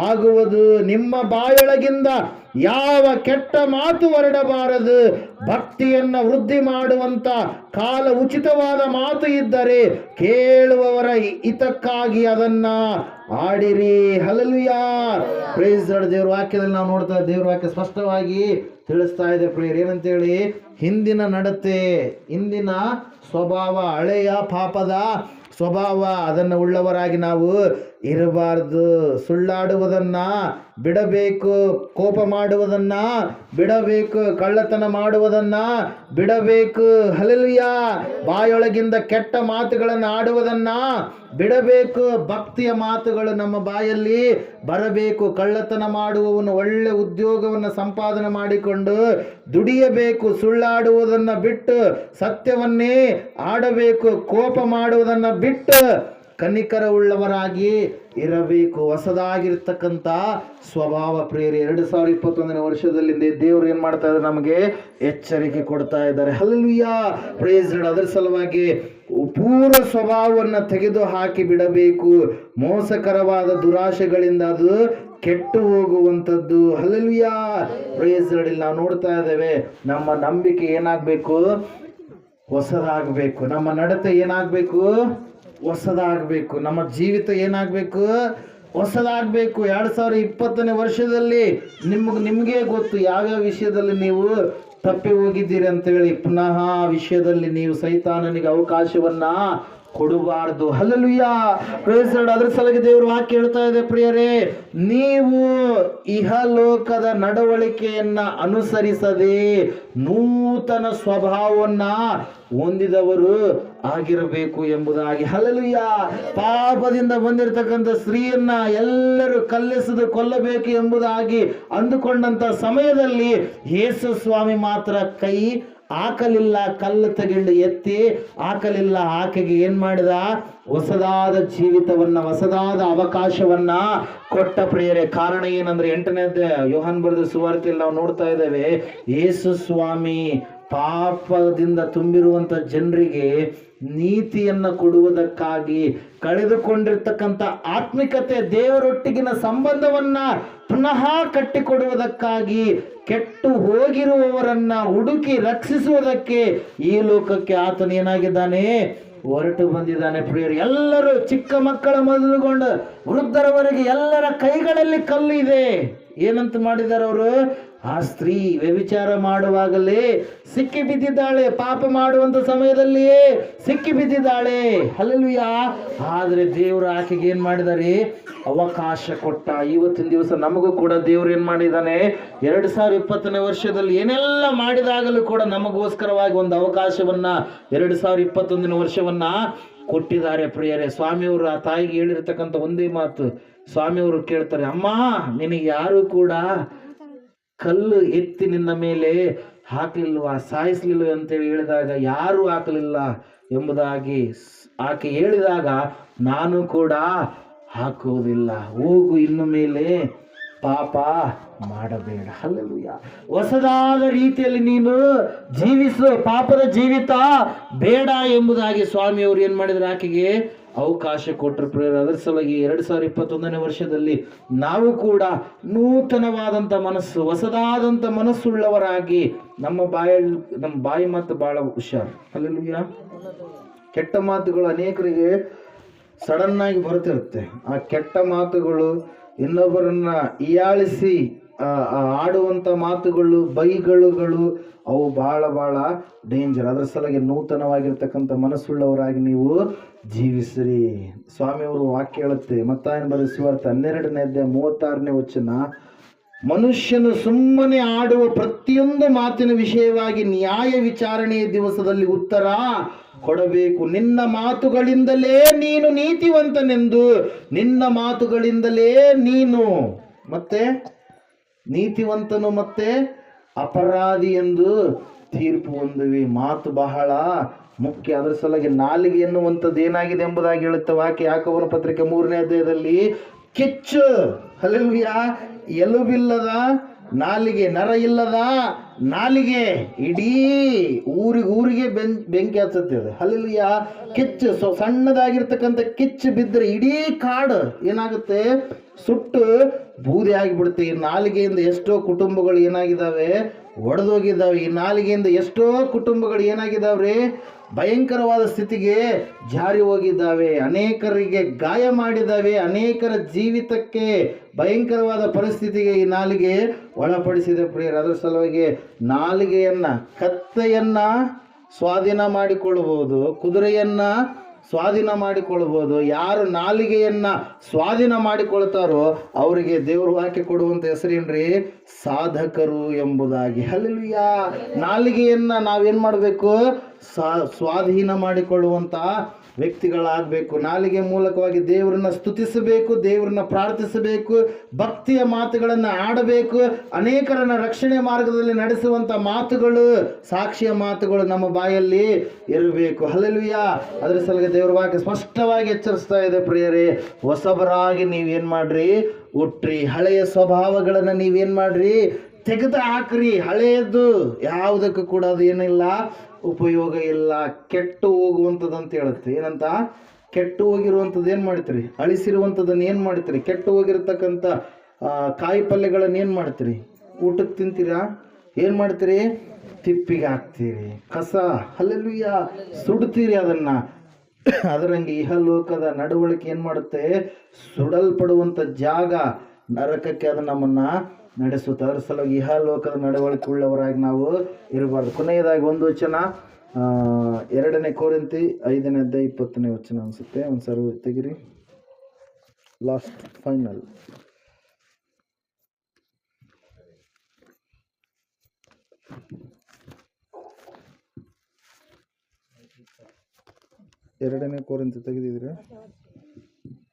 ಆಗುವುದು ನಿಮ್ಮ ಬಾಯೊಳಗಿಂದ ಯಾವ ಕೆಟ್ಟ ಮಾತು ಹೊರಡಬಾರದು. ಭಕ್ತಿಯನ್ನ ವೃದ್ಧಿ ಮಾಡುವಂತ ಕಾಲ ಉಚಿತವಾದ ಮಾತು ಇದ್ದರೆ ಕೇಳುವವರ ಹಿತಕ್ಕಾಗಿ ಅದನ್ನ ಆಡಿರಿ ಹಲಲುಯಾ ಪ್ರೈಸ್ ದೇವ್ರ ವಾಕ್ಯದಲ್ಲಿ ನಾವು ನೋಡ್ತಾ ದೇವ್ರ ವಾಕ್ಯ ಸ್ಪಷ್ಟವಾಗಿ ತಿಳಿಸ್ತಾ ಇದೆ ಪ್ರೇಯರ್. ಏನಂತೇಳಿ? ಹಿಂದಿನ ನಡತೆ, ಹಿಂದಿನ ಸ್ವಭಾವ, ಹಳೆಯ ಪಾಪದ ಸ್ವಭಾವ, ಅದನ್ನು ಉಳ್ಳವರಾಗಿ ನಾವು ಇರಬಾರ್ದು. ಸುಳ್ಳಾಡುವುದನ್ನ ಬಿಡಬೇಕು. ಕೋಪ ಮಾಡುವುದನ್ನ ಬಿಡಬೇಕು. ಕಳ್ಳತನ ಮಾಡುವುದನ್ನ ಬಿಡಬೇಕು. ಹಲಲುಯ ಬಾಯೊಳಗಿಂದ ಕೆಟ್ಟ ಮಾತುಗಳನ್ನು ಆಡುವುದನ್ನ ಬಿಡಬೇಕು. ಭಕ್ತಿಯ ಮಾತುಗಳು ನಮ್ಮ ಬಾಯಲ್ಲಿ ಬರಬೇಕು. ಕಳ್ಳತನ ಮಾಡುವವನು ಒಳ್ಳೆ ಉದ್ಯೋಗವನ್ನು ಸಂಪಾದನೆ ಮಾಡಿಕೊಂಡು ದುಡಿಯಬೇಕು. ಸುಳ್ಳಾಡುವುದನ್ನು ಬಿಟ್ಟು ಸತ್ಯವನ್ನೇ ಆಡಬೇಕು. ಕೋಪ ಮಾಡುವುದನ್ನು ಬಿಟ್ಟು ಕನಿಕರ ಉಳ್ಳವರಾಗಿ ಇರಬೇಕು. ಹೊಸದಾಗಿರ್ತಕ್ಕಂಥ ಸ್ವಭಾವ ಪ್ರೇರಿ ಎರಡು ಸಾವಿರದ ಇಪ್ಪತ್ತೊಂದನೇ ವರ್ಷದಲ್ಲಿ ದೇವರು ಏನು ಮಾಡ್ತಾ ಇದ್ದಾರೆ ನಮಗೆ? ಎಚ್ಚರಿಕೆ ಕೊಡ್ತಾ ಇದ್ದಾರೆ. ಹಲ್ವಿಯ ಪ್ರೇಸ್ ಅದರ ಸಲುವಾಗಿ ಪೂರ್ವ ಸ್ವಭಾವವನ್ನು ತೆಗೆದು ಹಾಕಿ ಬಿಡಬೇಕು. ಮೋಸಕರವಾದ ದುರಾಶೆಗಳಿಂದ ಅದು ಕೆಟ್ಟು ಹೋಗುವಂಥದ್ದು. ಹಲ್ವಿಯಾ ಪ್ರೇಸ್ ನಾವು ನೋಡ್ತಾ ಇದ್ದೇವೆ, ನಮ್ಮ ನಂಬಿಕೆ ಏನಾಗಬೇಕು? ಹೊಸದಾಗಬೇಕು. ನಮ್ಮ ನಡತೆ ಏನಾಗಬೇಕು? ಹೊಸದಾಗಬೇಕು. ನಮ್ಮ ಜೀವಿತ ಏನಾಗಬೇಕು? ಹೊಸದಾಗಬೇಕು. ಎರಡು ಸಾವಿರ ಇಪ್ಪತ್ತನೇ ವರ್ಷದಲ್ಲಿ ನಿಮಗೆ ನಿಮಗೆ ಗೊತ್ತು ಯಾವ್ಯಾವ ವಿಷಯದಲ್ಲಿ ನೀವು ತಪ್ಪಿ ಹೋಗಿದ್ದೀರಿ ಅಂತೇಳಿ. ಪುನಃ ವಿಷಯದಲ್ಲಿ ನೀವು ಸೈತಾನನಿಗೆ ಅವಕಾಶವನ್ನ ಕೊಡಬಾರ್ದು. Hallelujah praise Lord. ಅದ್ರ ಸಲಗೆ ದೇವರು ವಾಕ್ಯ ಹೇಳ್ತಾ ಇದೆ ಪ್ರಿಯರೇ. ನೀವು ಇಹಲೋಕದ ನಡವಳಿಕೆಯನ್ನ ಅನುಸರಿಸದೆ ನೂತನ ಸ್ವಭಾವವನ್ನ ಹೊಂದಿದವರು ಆಗಿರಬೇಕು ಎಂಬುದಾಗಿ. ಹಲಲುಯ್ಯ ಪಾಪದಿಂದ ಬಂದಿರತಕ್ಕಂಥ ಸ್ತ್ರೀಯನ್ನ ಎಲ್ಲರೂ ಕಲ್ಲೆಸೆದು ಕೊಲ್ಲಬೇಕು ಎಂಬುದಾಗಿ ಅಂದುಕೊಂಡಂತ ಸಮಯದಲ್ಲಿ ಯೇಸು ಸ್ವಾಮಿ ಮಾತ್ರ ಕೈ ಹಾಕಲಿಲ್ಲ ಕಲ್ಲು ತಗೊಂಡು ಎತ್ತಿ, ಆಕಲಿಲ್ಲ ಆಕೆಗೆ ಏನು ಮಾಡಿದ? ಹೊಸದಾದ ಜೀವಿತವನ್ನ, ಹೊಸದಾದ ಅವಕಾಶವನ್ನ ಕೊಟ್ಟ ಪ್ರಿಯರೇ. ಕಾರಣ ಏನಂದ್ರೆ ಎಂಟನೇ ಯೋಹಾನ್ ಬರೆದ ಸುವಾರ್ತೆಯಲ್ಲಿ ನಾವು ನೋಡ್ತಾ ಇದ್ದೇವೆ, ಯೇಸು ಸ್ವಾಮಿ, ಪಾಪದಿಂದ ತುಂಬಿರುವಂತ ಜನರಿಗೆ ನೀತಿಯನ್ನ ಕೊಡುವುದಕ್ಕಾಗಿ ಕಳೆದುಕೊಂಡಿರ್ತಕ್ಕಂಥ ಆತ್ಮಿಕತೆ, ದೇವರೊಟ್ಟಿಗಿನ ಸಂಬಂಧವನ್ನ ಪುನಃ ಕಟ್ಟಿಕೊಡುವುದಕ್ಕಾಗಿ ಕೆಟ್ಟು ಹೋಗಿರುವವರನ್ನ ಹುಡುಕಿ ರಕ್ಷಿಸುವುದಕ್ಕೆ ಈ ಲೋಕಕ್ಕೆ ಆತನೇನಾಗಿದ್ದಾನೆ ಹೊರಟು ಬಂದಿದ್ದಾನೆ ಪ್ರಿಯರು. ಎಲ್ಲರೂ ಚಿಕ್ಕ ಮಕ್ಕಳ ಮೊದಲುಗೊಂಡು ವೃದ್ಧರವರೆಗೆ ಎಲ್ಲರ ಕೈಗಳಲ್ಲಿ ಕಲ್ಲು ಇದೆ. ಏನಂತ ಮಾಡಿದ್ದಾರೆ ಅವರು? ಆ ಸ್ತ್ರೀ ವ್ಯವಿಚಾರ ಮಾಡುವಾಗಲೇ ಸಿಕ್ಕಿ ಬಿದ್ದಿದ್ದಾಳೆ. ಪಾಪ ಮಾಡುವಂತ ಸಮಯದಲ್ಲಿಯೇ ಸಿಕ್ಕಿ ಬಿದ್ದಿದ್ದಾಳೆ. ಅಲ್ಲಲ್ವಿಯಾ ಆದ್ರೆ ದೇವರು ಆಕೆಗೆ ಏನ್ ಮಾಡಿದಾರೆ? ಅವಕಾಶ ಕೊಟ್ಟ. ಇವತ್ತಿನ ದಿವಸ ನಮಗೂ ಕೂಡ ದೇವ್ರು ಏನ್ ಮಾಡಿದ್ದಾನೆ? ಎರಡು ಸಾವಿರ ಇಪ್ಪತ್ತನೇ ವರ್ಷದಲ್ಲಿ ಏನೆಲ್ಲ ಮಾಡಿದಾಗಲೂ ಕೂಡ ನಮಗೋಸ್ಕರವಾಗಿ ಒಂದು ಅವಕಾಶವನ್ನ, ಎರಡು ಸಾವಿರ ಇಪ್ಪತ್ತೊಂದನೇ ವರ್ಷವನ್ನ ಕೊಟ್ಟಿದ್ದಾರೆ ಪ್ರಿಯರೇ. ಸ್ವಾಮಿಯವರು ಆ ತಾಯಿಗೆ ಹೇಳಿರ್ತಕ್ಕಂಥ ಒಂದೇ ಮಾತು. ಸ್ವಾಮಿಯವರು ಕೇಳ್ತಾರೆ, ಅಮ್ಮ, ನಿನಗೆ ಯಾರು ಕೂಡ ಕಲ್ಲು ಎತ್ತಿ ನಿನ್ನ ಮೇಲೆ ಹಾಕಲಿಲ್ವಾ, ಸಾಯಿಸ್ಲಿಲ್ಲ ಅಂತೇಳಿ ಹೇಳಿದಾಗ ಯಾರು ಹಾಕಲಿಲ್ಲ ಎಂಬುದಾಗಿ ಆಕೆ ಹೇಳಿದಾಗ ನಾನು ಕೂಡ ಹಾಕುವುದಿಲ್ಲ. ಹೋಗು ಇನ್ನು ಮೇಲೆ ಪಾಪ ಮಾಡಬೇಡ. ಅಲ್ಲೆಲ್ಲೂಯ್ಯ ಹೊಸದಾದ ರೀತಿಯಲ್ಲಿ ನೀನು ಜೀವಿಸು, ಪಾಪದ ಜೀವಿತ ಬೇಡ ಎಂಬುದಾಗಿ ಸ್ವಾಮಿಯವರು ಏನು ಮಾಡಿದ್ರು ಆಕೆಗೆ? ಅವಕಾಶ ಕೊಟ್ಟರು ಪ್ರೇರ ಅದರ ಸಲುವಾಗಿ ಎರಡು ಸಾವಿರದ ಇಪ್ಪತ್ತೊಂದನೇ ವರ್ಷದಲ್ಲಿ ನಾವು ಕೂಡ ನೂತನವಾದಂಥ ಮನಸ್ಸು, ಹೊಸದಾದಂಥ ಮನಸ್ಸುಳ್ಳವರಾಗಿ ನಮ್ಮ ಬಾಯಲ್ಲಿ, ನಮ್ಮ ಬಾಯಿ ಮಾತು ಭಾಳ ಹುಷಾರು. ಅಲ್ಲೆಲ್ಲೂಯ್ಯ ಕೆಟ್ಟ ಮಾತುಗಳು ಅನೇಕರಿಗೆ ಸಡನ್ನಾಗಿ ಬರ್ತಿರುತ್ತೆ ಆ ಕೆಟ್ಟ ಮಾತುಗಳು ಇನ್ನೊಬ್ಬರನ್ನ ಹೀಯಾಳಿಸಿ ಆ, ಆ, ಆಡುವಂತ ಮಾತುಗಳು ಬೈಗಳುಗಳು ಅವು ಭಾಳ ಭಾಳ ಡೇಂಜರ್ ಅದರ ಸಲುವಾಗಿ ನೂತನವಾಗಿರ್ತಕ್ಕಂಥ ಮನಸ್ಸುಳ್ಳವರಾಗಿ ನೀವು ಜೀವಿಸ್ರಿ. ಸ್ವಾಮಿಯವರು ವಾಕ್ಯ ಹೇಳುತ್ತೆ. ಮತ್ತಾಯನ ಬರೆಸುವಾರ್ಥ ಹನ್ನೆರಡನೇ ಅಧ್ಯಾಯ ಮೂವತ್ತಾರನೇ ವಚನ. ಮನುಷ್ಯನು ಸುಮ್ಮನೆ ಆಡುವ ಪ್ರತಿಯೊಂದು ಮಾತಿನ ವಿಷಯವಾಗಿ ನ್ಯಾಯ ವಿಚಾರಣೆಯ ದಿವಸದಲ್ಲಿ ಉತ್ತರ ಕೊಡಬೇಕು. ನಿನ್ನ ಮಾತುಗಳಿಂದಲೇ ನೀನು ನೀತಿವಂತನೆಂದು ನಿನ್ನ ಮಾತುಗಳಿಂದಲೇ ನೀನು. ಮತ್ತೆ? ನೀತಿವಂತನು ಮತ್ತೆ ಅಪರಾಧಿ ಎಂದು ತೀರ್ಪು ಹೊಂದುವಿ. ಮಾತು ಬಹಳ ಮುಖ್ಯ. ಅದರ ಸಲುವಾಗಿ ನಾಲಿಗೆ ಎನ್ನುವಂಥದ್ದು ಏನಾಗಿದೆ ಎಂಬುದಾಗಿ ಹೇಳುತ್ತೆ ವಾಕ್ಯ ಯಾಕವನ ಪತ್ರಿಕೆ ಮೂರನೇ ಅಧ್ಯಾಯದಲ್ಲಿ. ಕೆಚ್ಚು ಹಲಲ್ವಿಯ ಎಲುಬಿಲ್ಲದ ನಾಲಿಗೆ, ನರ ಇಲ್ಲದ ನಾಲಿಗೆ, ಇಡೀ ಊರಿಗೆ ಊರಿಗೆ ಬೆನ್, ಬೆಂಕಿ ಹಚ್ಚುತ್ತೆ ಅದು. ಅಲ್ಲಿಯ ಕಿಚ್ಚು, ಸೊ ಸಣ್ಣದಾಗಿರ್ತಕ್ಕಂಥ ಕಿಚ್ಚು ಬಿದ್ದರೆ ಇಡೀ ಕಾಡು ಏನಾಗುತ್ತೆ? ಸುಟ್ಟು ಬೂದಿ ಆಗಿಬಿಡುತ್ತೆ ಈ ನಾಲಿಗೆಯಿಂದ ಎಷ್ಟೋ ಕುಟುಂಬಗಳು ಏನಾಗಿದ್ದಾವೆ? ಒಡೆದೋಗಿದ್ದಾವೆ. ಈ ನಾಲಿಗೆಯಿಂದ ಎಷ್ಟೋ ಕುಟುಂಬಗಳು ಏನಾಗಿದ್ದಾವ್ರಿ? ಭಯಂಕರವಾದ ಸ್ಥಿತಿಗೆ ಜಾರಿ ಹೋಗಿದ್ದಾವೆ. ಅನೇಕರಿಗೆ ಗಾಯ ಮಾಡಿದ್ದಾವೆ. ಅನೇಕರ ಜೀವಿತಕ್ಕೆ ಭಯಂಕರವಾದ ಪರಿಸ್ಥಿತಿಗೆ ಈ ನಾಲಿಗೆ ಒಳಪಡಿಸಿದೆ ಪ್ರಿಯರು. ಅದರ ಸಲುವಾಗಿ ನಾಲಿಗೆಯನ್ನು, ಕತ್ತೆಯನ್ನ ಸ್ವಾಧೀನ ಮಾಡಿಕೊಳ್ಳಬಹುದು, ಕುದುರೆಯನ್ನ ಸ್ವಾಧೀನ ಮಾಡಿಕೊಳ್ಬೋದು ಯಾರು ನಾಲಿಗೆಯನ್ನ ಸ್ವಾಧೀನ ಮಾಡಿಕೊಳ್ತಾರೋ ಅವರಿಗೆ ದೇವರು ವಾಕ್ಯ ಕೊಡುವಂತ ಹೆಸರೇನ್ರಿ? ಸಾಧಕರು ಎಂಬುದಾಗಿ. ಅಲ್ಲಿಯ ನಾಲಿಗೆಯನ್ನ ನಾವೇನ್ ಮಾಡಬೇಕು? ಸ್ವಾಧೀನ ಮಾಡಿಕೊಳ್ಳುವಂತ ವ್ಯಕ್ತಿಗಳಾಗಬೇಕು. ನಾಲಿಗೆ ಮೂಲಕವಾಗಿ ದೇವರನ್ನ ಸ್ತುತಿಸಬೇಕು, ದೇವರನ್ನ ಪ್ರಾರ್ಥಿಸಬೇಕು, ಭಕ್ತಿಯ ಮಾತುಗಳನ್ನು ಆಡಬೇಕು, ಅನೇಕರನ್ನ ರಕ್ಷಣೆ ಮಾರ್ಗದಲ್ಲಿ ನಡೆಸುವಂತ ಮಾತುಗಳು, ಸಾಕ್ಷಿಯ ಮಾತುಗಳು ನಮ್ಮ ಬಾಯಲ್ಲಿ ಇರಬೇಕು. ಹಲಲುಯ್ಯ ಅದರ ಸಲಗೆ ದೇವರ ವಾಕ್ಯ ಸ್ಪಷ್ಟವಾಗಿ ಎಚ್ಚರಿಸ್ತಾ ಇದೆ ಪ್ರಿಯರೇ. ಹೊಸಬರಾಗಿ ನೀವೇನು ಮಾಡ್ರಿ? ಹುಟ್ರಿ. ಹಳೆಯ ಸ್ವಭಾವಗಳನ್ನು ನೀವೇನು ಮಾಡ್ರಿ? ತೆಗೆದು ಹಾಕ್ರಿ ಹಳೆಯದ್ದು ಯಾವುದಕ್ಕೂ ಕೂಡ ಅದು ಏನಿಲ್ಲ, ಉಪಯೋಗ ಇಲ್ಲ. ಕೆಟ್ಟು ಹೋಗುವಂಥದ್ದು ಅಂತ ಹೇಳುತ್ತೆ. ಏನಂತ? ಕೆಟ್ಟು ಹೋಗಿರುವಂಥದ್ದು ಏನು ಮಾಡ್ತೀರಿ? ಅಳಿಸಿರುವಂಥದ್ದನ್ನು ಏನು ಮಾಡ್ತೀರಿ? ಕೆಟ್ಟು ಹೋಗಿರ್ತಕ್ಕಂಥ ಕಾಯಿ ಪಲ್ಯಗಳನ್ನು ಏನು ಮಾಡ್ತೀರಿ? ಊಟಕ್ಕೆ ತಿಂತೀರಾ? ಏನು ಮಾಡ್ತೀರಿ? ತಿಪ್ಪಿಗೆ ಹಾಕ್ತೀರಿ. ಕಸ ಅಲ್ಲೆಲ್ಲೂಯ್ಯ ಸುಡ್ತೀರಿ ಅದನ್ನು. ಅದರಂಗೆ ಇಹಲೋಕದ ನಡವಳಿಕೆ ಏನು ಮಾಡುತ್ತೆ? ಸುಡಲ್ಪಡುವಂಥ ಜಾಗ. ನರಕಕ್ಕೆ ಅದು ನಮ್ಮನ್ನ ನಡೆಸುತ್ತೆ. ಅದರ ಸಲುವಾಗಿ ಇಹಲೋಕದ ನಡವಳಿಕೆ ಉಳ್ಳವರಾಗಿ ನಾವು ಇರಬಾರ್ದು. ಕೊನೆಯದಾಗಿ ಒಂದು ವಚನ ಎರಡನೇ ಕೋರಿಂತಿ ಐದನೇ ಅಧ್ಯಾಯ ಇಪ್ಪತ್ತನೇ ವಚನ ಅನಿಸುತ್ತೆ. ಒಂದು ಸರ್ವ ತೆಗಿರಿ. ಲಾಸ್ಟ್ ಫೈನಲ್ ಎರಡನೇ ಕೋರಿಂತಿ ತೆಗೆದಿದ್ರೆ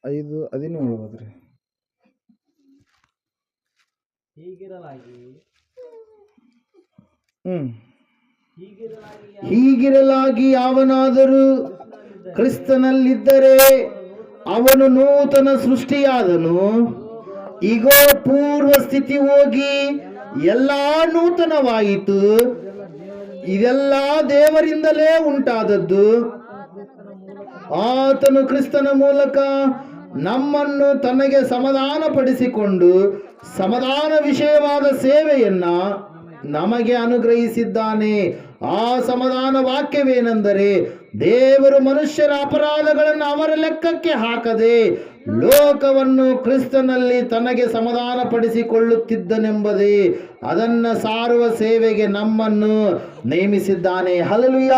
ಐದು, ಹದಿನೇಳು ಹೋದ್ರಿ. ಹೀಗಿರಲಾಗಿ ಹ್ಮ್. ಹೀಗಿರಲಾಗಿ ಯಾವನಾದರೂ ಕ್ರಿಸ್ತನಲ್ಲಿದ್ದರೆ ಅವನು ನೂತನ ಸೃಷ್ಟಿಯಾದನು. ಈಗ ಪೂರ್ವ ಸ್ಥಿತಿ ಹೋಗಿ ಎಲ್ಲ ನೂತನವಾಯಿತು. ಇದೆಲ್ಲ ದೇವರಿಂದಲೇ ಉಂಟಾದದ್ದು. ಆತನು ಕ್ರಿಸ್ತನ ಮೂಲಕ ನಮ್ಮನ್ನು ತನಗೆ ಸಮಾಧಾನಪಡಿಸಿಕೊಂಡು ಸಮಾಧಾನ ವಿಷಯವಾದ ಸೇವೆಯನ್ನ ನಮಗೆ ಅನುಗ್ರಹಿಸಿದ್ದಾನೆ. ಆ ಸಮಾಧಾನ ವಾಕ್ಯವೇನೆಂದರೆ ದೇವರು ಮನುಷ್ಯರ ಅಪರಾಧಗಳನ್ನು ಅವರ ಲೆಕ್ಕಕ್ಕೆ ಹಾಕದೆ ಲೋಕವನ್ನು ಕ್ರಿಸ್ತನಲ್ಲಿ ತನಗೆ ಸಮಾಧಾನ ಪಡಿಸಿಕೊಳ್ಳುತ್ತಿದ್ದನೆಂಬುದೇ ಅದನ್ನ ಸಾರುವ ಸೇವೆಗೆ ನಮ್ಮನ್ನು ನೇಮಿಸಿದ್ದಾನೆ. ಹಲಲುಯ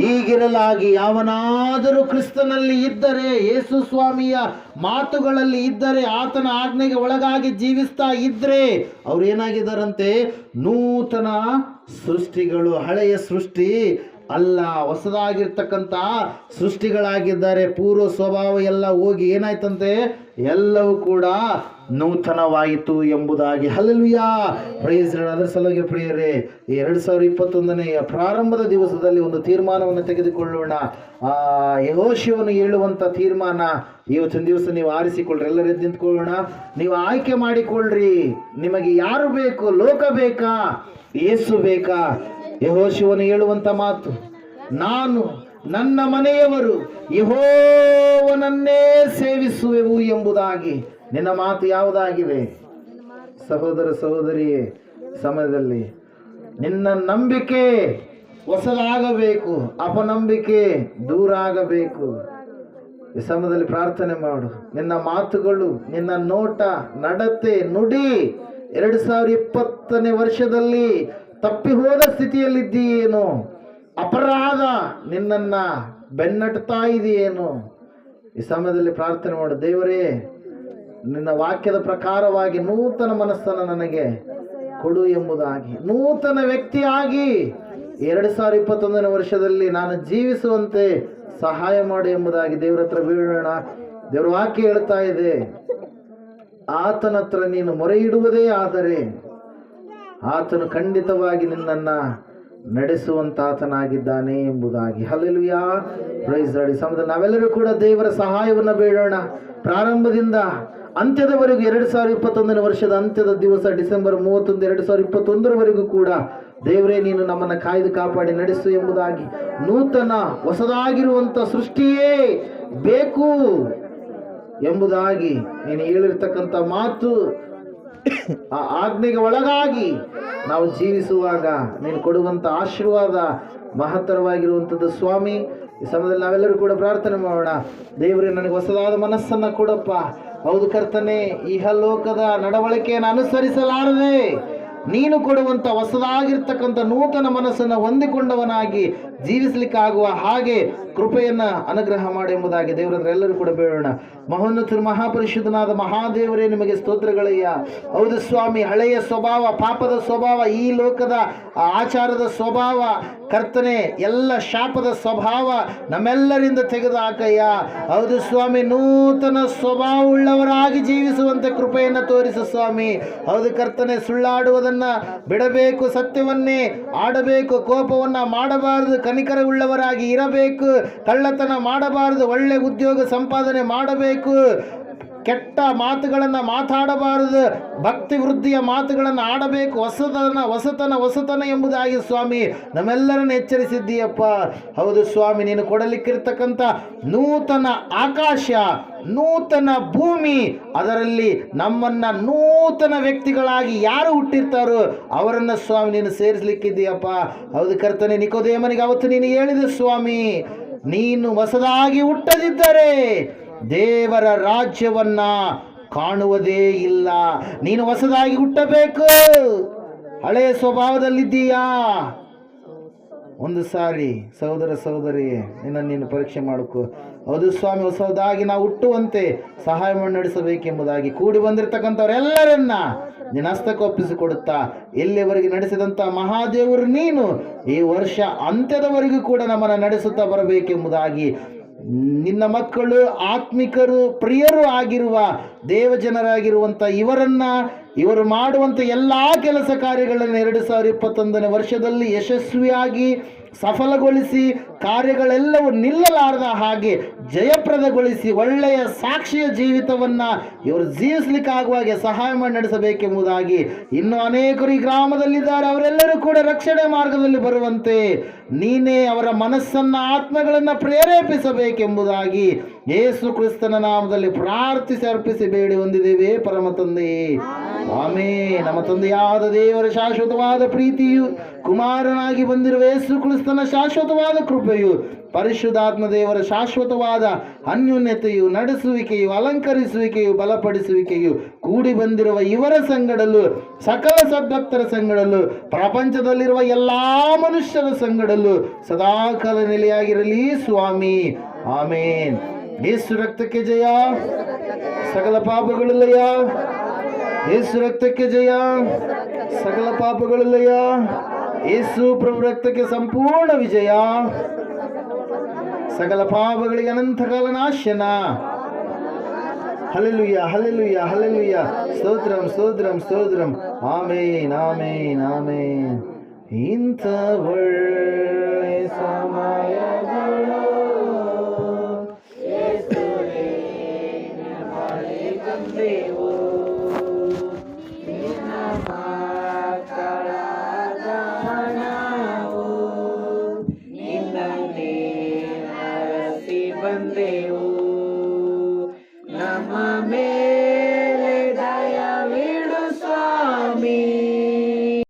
ಈಗಿರಲಾಗಿ ಯಾವನಾದರೂ ಕ್ರಿಸ್ತನಲ್ಲಿ ಇದ್ದರೆ, ಯೇಸು ಸ್ವಾಮಿಯ ಮಾತುಗಳಲ್ಲಿ ಇದ್ದರೆ, ಆತನ ಆಜ್ಞೆಗೆ ಒಳಗಾಗಿ ಜೀವಿಸ್ತಾ ಇದ್ರೆ ಅವ್ರು ಏನಾಗಿದ್ದಾರಂತೆ? ನೂತನ ಸೃಷ್ಟಿಗಳು, ಹಳೆಯ ಸೃಷ್ಟಿ ಅಲ್ಲ ಹೊಸದಾಗಿರ್ತಕ್ಕಂಥ ಸೃಷ್ಟಿಗಳಾಗಿದ್ದಾರೆ. ಪೂರ್ವ ಸ್ವಭಾವ ಎಲ್ಲ ಹೋಗಿ ಏನಾಯ್ತಂತೆ? ಎಲ್ಲವೂ ಕೂಡ ನೂತನವಾಯಿತು ಎಂಬುದಾಗಿ. ಹಲಲುಯಾ ಪ್ರೈಸ್ ಅದರ ಸಲುವಾಗಿ ಪ್ರಿಯರೇ ಎರಡು ಸಾವಿರದ ಇಪ್ಪತ್ತೊಂದನೆಯ ಪ್ರಾರಂಭದ ದಿವಸದಲ್ಲಿ ಒಂದು ತೀರ್ಮಾನವನ್ನು ತೆಗೆದುಕೊಳ್ಳೋಣ. ಆ, ಯಹೋಶಿವನು ಹೇಳುವಂಥ ತೀರ್ಮಾನ, ಇವತ್ತಿನ ದಿವಸ ನೀವು ಆರಿಸಿಕೊಳ್ಳ್ರಿ, ಎಲ್ಲರೂ ನಿಂತ್ಕೊಳ್ಳೋಣ. ನೀವು ಆಯ್ಕೆ ಮಾಡಿಕೊಳ್ಳ್ರಿ. ನಿಮಗೆ ಯಾರು ಬೇಕು? ಲೋಕ ಬೇಕಾ? ಏಸು ಬೇಕಾ? ಯಹೋಶಿವನು ಹೇಳುವಂಥ ಮಾತು, ನಾನು ನನ್ನ ಮನೆಯವರು ಯಹೋವನನ್ನೇ ಸೇವಿಸುವೆವು ಎಂಬುದಾಗಿ. ನಿನ್ನ ಮಾತು ಯಾವುದಾಗಿವೆ? ಸಹೋದರ ಸಹೋದರಿಯೇ, ಸಮಯದಲ್ಲಿ ನಿನ್ನ ನಂಬಿಕೆ ಹೊಸದಾಗಬೇಕು, ಅಪನಂಬಿಕೆ ದೂರ ಆಗಬೇಕು ಈ ಸಮಯದಲ್ಲಿ ಪ್ರಾರ್ಥನೆ ಮಾಡು. ನಿನ್ನ ಮಾತುಗಳು, ನಿನ್ನ ನೋಟ, ನಡತೆ, ನುಡಿ ಎರಡು ಸಾವಿರ ಇಪ್ಪತ್ತನೇ ವರ್ಷದಲ್ಲಿ ತಪ್ಪಿ ಹೋದ ಸ್ಥಿತಿಯಲ್ಲಿದ್ದೀಯೇನು? ಅಪರಾಧ ನಿನ್ನನ್ನ ಬೆನ್ನಟ್ತಾ ಇದೆಯೇನು? ಈ ಸಮಯದಲ್ಲಿ ಪ್ರಾರ್ಥನೆ ಮಾಡು, ದೇವರೇ, ನಿನ್ನ ವಾಕ್ಯದ ಪ್ರಕಾರವಾಗಿ ನೂತನ ಮನಸ್ಸನ್ನು ನನಗೆ ಕೊಡು ಎಂಬುದಾಗಿ. ನೂತನ ವ್ಯಕ್ತಿಯಾಗಿ ಎರಡು ಸಾವಿರ ಇಪ್ಪತ್ತೊಂದನೇ ವರ್ಷದಲ್ಲಿ ನಾನು ಜೀವಿಸುವಂತೆ ಸಹಾಯ ಮಾಡು ಎಂಬುದಾಗಿ ದೇವರ ಹತ್ರ ಬೀಳೋಣ. ದೇವರ ವಾಕ್ಯ ಹೇಳ್ತಾ ಇದೆ ಆತನ ಹತ್ರ ನೀನು ಮೊರೆ ಇಡುವುದೇ ಆದರೆ ಆತನು ಖಂಡಿತವಾಗಿ ನಿನ್ನನ್ನು ನಡೆಸುವಂತಾತನಾಗಿದ್ದಾನೆ ಎಂಬುದಾಗಿ. ಯಾ ಪ್ರೈಸ್ ರಡಿ ಸಮುದ್ರ ನಾವೆಲ್ಲರೂ ಕೂಡ ದೇವರ ಸಹಾಯವನ್ನು ಬೇಡೋಣ. ಪ್ರಾರಂಭದಿಂದ ಅಂತ್ಯದವರೆಗೂ ಎರಡು ಸಾವಿರ ಇಪ್ಪತ್ತೊಂದನೇ ವರ್ಷದ ಅಂತ್ಯದ ದಿವಸ ಡಿಸೆಂಬರ್ ಮೂವತ್ತೊಂದು, ಎರಡು ಸಾವಿರ ಇಪ್ಪತ್ತೊಂದರವರೆಗೂ ಕೂಡ ದೇವರೇ, ನೀನು ನಮ್ಮನ್ನು ಕಾಯ್ದು ಕಾಪಾಡಿ ನಡೆಸು ಎಂಬುದಾಗಿ. ನೂತನ ಹೊಸದಾಗಿರುವಂಥ ಸೃಷ್ಟಿಯೇ ಬೇಕು ಎಂಬುದಾಗಿ ನೀನು ಹೇಳಿರ್ತಕ್ಕಂಥ ಮಾತು ಆ ಆಜ್ಞೆಗೆ ಒಳಗಾಗಿ ನಾವು ಜೀವಿಸುವಾಗ ನೀನು ಕೊಡುವಂಥ ಆಶೀರ್ವಾದ ಮಹತ್ತರವಾಗಿರುವಂಥದ್ದು. ಸ್ವಾಮಿ, ಈ ಸಮಯದಲ್ಲಿ ನಾವೆಲ್ಲರೂ ಕೂಡ ಪ್ರಾರ್ಥನೆ ಮಾಡೋಣ. ದೇವರೇ, ನನಗೆ ಹೊಸದಾದ ಮನಸ್ಸನ್ನು ಕೊಡಪ್ಪ. ಹೌದು ಕರ್ತನೆ ಇಹಲೋಕದ ನಡವಳಿಕೆಯನ್ನು ಅನುಸರಿಸಲಾರದೆ. ನೀನು ಕೊಡುವಂಥ ಹೊಸದಾಗಿರ್ತಕ್ಕಂಥ ನೂತನ ಮನಸ್ಸನ್ನು ಹೊಂದಿಕೊಂಡವನಾಗಿ ಜೀವಿಸಲಿಕ್ಕಾಗುವ ಹಾಗೆ ಕೃಪೆಯನ್ನ ಅನುಗ್ರಹ ಮಾಡಿ ಎಂಬುದಾಗಿ ದೇವರಂದ್ರೆ ಎಲ್ಲರೂ ಕೂಡ ಬೇಡೋಣ. ಮಹೋನ್ನತರು, ಮಹಾಪರಿಶುದ್ಧನಾದ ಮಹಾದೇವರೇ, ನಿಮಗೆ ಸ್ತೋತ್ರಗಳಯ್ಯ. ಹೌದು ಸ್ವಾಮಿ, ಹಳೆಯ ಸ್ವಭಾವ, ಪಾಪದ ಸ್ವಭಾವ, ಈ ಲೋಕದ ಆಚಾರದ ಸ್ವಭಾವ, ಕರ್ತನೆ, ಎಲ್ಲ ಶಾಪದ ಸ್ವಭಾವ ನಮ್ಮೆಲ್ಲರಿಂದ ತೆಗೆದು ಹಾಕಯ್ಯ ಹೌದು ಸ್ವಾಮಿ, ನೂತನ ಸ್ವಭಾವವುಳ್ಳವರಾಗಿ ಜೀವಿಸುವಂತೆ ಕೃಪೆಯನ್ನು ತೋರಿಸು ಸ್ವಾಮಿ. ಹೌದು ಕರ್ತನೆ, ಸುಳ್ಳಾಡುವುದನ್ನ ಬಿಡಬೇಕು, ಸತ್ಯವನ್ನೇ ಆಡಬೇಕು, ಕೋಪವನ್ನ ಮಾಡಬಾರದು, ಕನಿಕರವುಳ್ಳವರಾಗಿ ಇರಬೇಕು. ಕಳ್ಳತನ ಮಾಡಬಾರದು, ಒಳ್ಳೆ ಉದ್ಯೋಗ ಸಂಪಾದನೆ ಮಾಡಬೇಕು. ಕೆಟ್ಟ ಮಾತುಗಳನ್ನು ಮಾತಾಡಬಾರದು, ಭಕ್ತಿ ವೃದ್ಧಿಯ ಮಾತುಗಳನ್ನು ಆಡಬೇಕು. ಹೊಸತನ ಹೊಸತನ ಹೊಸತನ ಎಂಬುದಾಗಿ ಸ್ವಾಮಿ, ನಮ್ಮೆಲ್ಲರನ್ನು ಎಚ್ಚರಿಸಿದ್ದೀಯಪ್ಪ. ಹೌದು ಸ್ವಾಮಿ, ನೀನು ಕೊಡಲಿಕ್ಕಿರ್ತಕ್ಕಂಥ ನೂತನ ಆಕಾಶ, ನೂತನ ಭೂಮಿ, ಅದರಲ್ಲಿ ನಮ್ಮನ್ನು ನೂತನ ವ್ಯಕ್ತಿಗಳಾಗಿ ಯಾರು ಹುಟ್ಟಿರ್ತಾರೋ ಅವರನ್ನು ಸ್ವಾಮಿ ನೀನು ಸೇರಿಸಲಿಕ್ಕಿದ್ದೀಯಪ್ಪ. ಹೌದು ಕರ್ತನೆ, ನಿಕೋದೇಮನಿಗೆ ಅವತ್ತು ನೀನು ಹೇಳಿದೆ ಸ್ವಾಮಿ. ನೀನು ಹೊಸದಾಗಿ ಹುಟ್ಟದಿದ್ದರೆ ದೇವರ ರಾಜ್ಯವನ್ನ ಕಾಣುವುದೇ ಇಲ್ಲ. ನೀನು ಹೊಸದಾಗಿ ಹುಟ್ಟಬೇಕು. ಹಳೆಯ ಸ್ವಭಾವದಲ್ಲಿದ್ದೀಯಾ? ಒಂದು ಸಾರಿ, ಸಹೋದರ ಸಹೋದರಿ ನಿನ್ನ ನೀನು ಪರೀಕ್ಷೆ ಮಾಡಕು ಹೌದು ಸ್ವಾಮಿ, ಹೊಸದಾಗಿ ನಾವು ಹುಟ್ಟುವಂತೆ ಸಹಾಯ ಮಾಡಿ ನಡೆಸಬೇಕೆಂಬುದಾಗಿ ಕೂಡಿ ಬಂದಿರತಕ್ಕಂಥವ್ರೆಲ್ಲರನ್ನ ಒಪ್ಪಿಸಿಕೊಡುತ್ತಾ ಇಲ್ಲಿವರೆಗೆ ನಡೆಸಿದಂಥ ಮಹಾದೇವರು ನೀನು? ಈ ವರ್ಷ ಅಂತ್ಯದವರೆಗೂ ಕೂಡ ನಮ್ಮನ್ನು ನಡೆಸುತ್ತಾ ಬರಬೇಕೆಂಬುದಾಗಿ ನಿನ್ನ ಮಕ್ಕಳು ಆತ್ಮಿಕರು, ಪ್ರಿಯರು ಆಗಿರುವ ದೇವಜನರಾಗಿರುವಂಥ ಇವರನ್ನ, ಇವರು ಮಾಡುವಂಥ ಎಲ್ಲ ಕೆಲಸ ಕಾರ್ಯಗಳನ್ನು ಎರಡು ಸಾವಿರದ ಇಪ್ಪತ್ತೊಂದನೇ ವರ್ಷದಲ್ಲಿ ಯಶಸ್ವಿಯಾಗಿ ಸಫಲಗೊಳಿಸಿ ಕಾರ್ಯಗಳೆಲ್ಲವೂ ನಿಲ್ಲಲಾರದ ಹಾಗೆ ಜಯಪ್ರದಗೊಳಿಸಿ ಒಳ್ಳೆಯ ಸಾಕ್ಷಿಯ ಜೀವಿತವನ್ನ ಇವರು ಜೀವಿಸಲಿಕ್ಕಾಗುವಾಗೆ ಸಹಾಯ ಮಾಡಿ ನಡೆಸಬೇಕೆಂಬುದಾಗಿ ಇನ್ನು ಅನೇಕರು ಈ ಗ್ರಾಮದಲ್ಲಿದ್ದಾರೆ. ಅವರೆಲ್ಲರೂ ಕೂಡ ರಕ್ಷಣೆ ಮಾರ್ಗದಲ್ಲಿ ಬರುವಂತೆ ನೀನೇ ಅವರ ಮನಸ್ಸನ್ನ ಆತ್ಮಗಳನ್ನ ಪ್ರೇರೇಪಿಸಬೇಕೆಂಬುದಾಗಿ ಯೇಸು ಕ್ರಿಸ್ತನ ನಾಮದಲ್ಲಿ ಪ್ರಾರ್ಥಿಸಿ ಅರ್ಪಿಸಿ ಬೇಡಿ ಹೊಂದಿದ್ದೇವೆ. ಪರಮ ತಂದೆ. ಆಮೇ ನಮ್ಮ ತಂದೆಯಾದ ದೇವರ ಶಾಶ್ವತವಾದ ಪ್ರೀತಿಯು ಕುಮಾರನಾಗಿ ಬಂದಿರುವ ಯೇಸು ಕ್ರಿಸ್ತನ ಶಾಶ್ವತವಾದ ಕೃಪೆಯು ಪರಿಶುದ್ಧಾತ್ಮ ದೇವರ ಶಾಶ್ವತವಾದ ಅನ್ಯೋನ್ಯತೆಯು ನಡೆಸುವಿಕೆಯು, ಅಲಂಕರಿಸುವಿಕೆಯು, ಬಲಪಡಿಸುವಿಕೆಯು ಕೂಡಿ ಬಂದಿರುವ ಇವರ ಸಂಗಡಲು ಸಕಲ ಸದ್ಭಕ್ತರ ಸಂಗಡಲು ಪ್ರಪಂಚದಲ್ಲಿರುವ ಎಲ್ಲ ಮನುಷ್ಯರ ಸಂಗಡಲು ಸದಾಕಾಲ ನೆಲೆಯಾಗಿರಲಿ ಸ್ವಾಮಿ. ಆಮೇನ್. ಯೇಸು ರಕ್ತಕ್ಕೆ ಜಯ. ಸಕಲ ಪಾಪಗಳು ಲಯ ಯೇಸು ರಕ್ತಕ್ಕೆ ಜಯ. ಸಕಲ ಪಾಪಗಳು ಲಯ ಯೇಸು ಪ್ರಭು ರಕ್ತಕ್ಕೆ ಸಂಪೂರ್ಣ ವಿಜಯ ಸಕಲ ಪಾಪಗಳಿಗೆ ಅನಂತ ಕಾಲ ನಾಶನ ಹಲ್ಲೆಲೂಯ ಹಲ್ಲೆಲೂಯ ಹಲ್ಲೆಲೂಯ ಸ್ತೋತ್ರಂ ಸ್ತೋತ್ರಂ ಸ್ತೋತ್ರಂ ಆಮೇನ್ ಆಮೇನ್ ಆಮೇನ್ ಇಂಥ ಒಳ್ಳೆ ಸಮಯಗಳು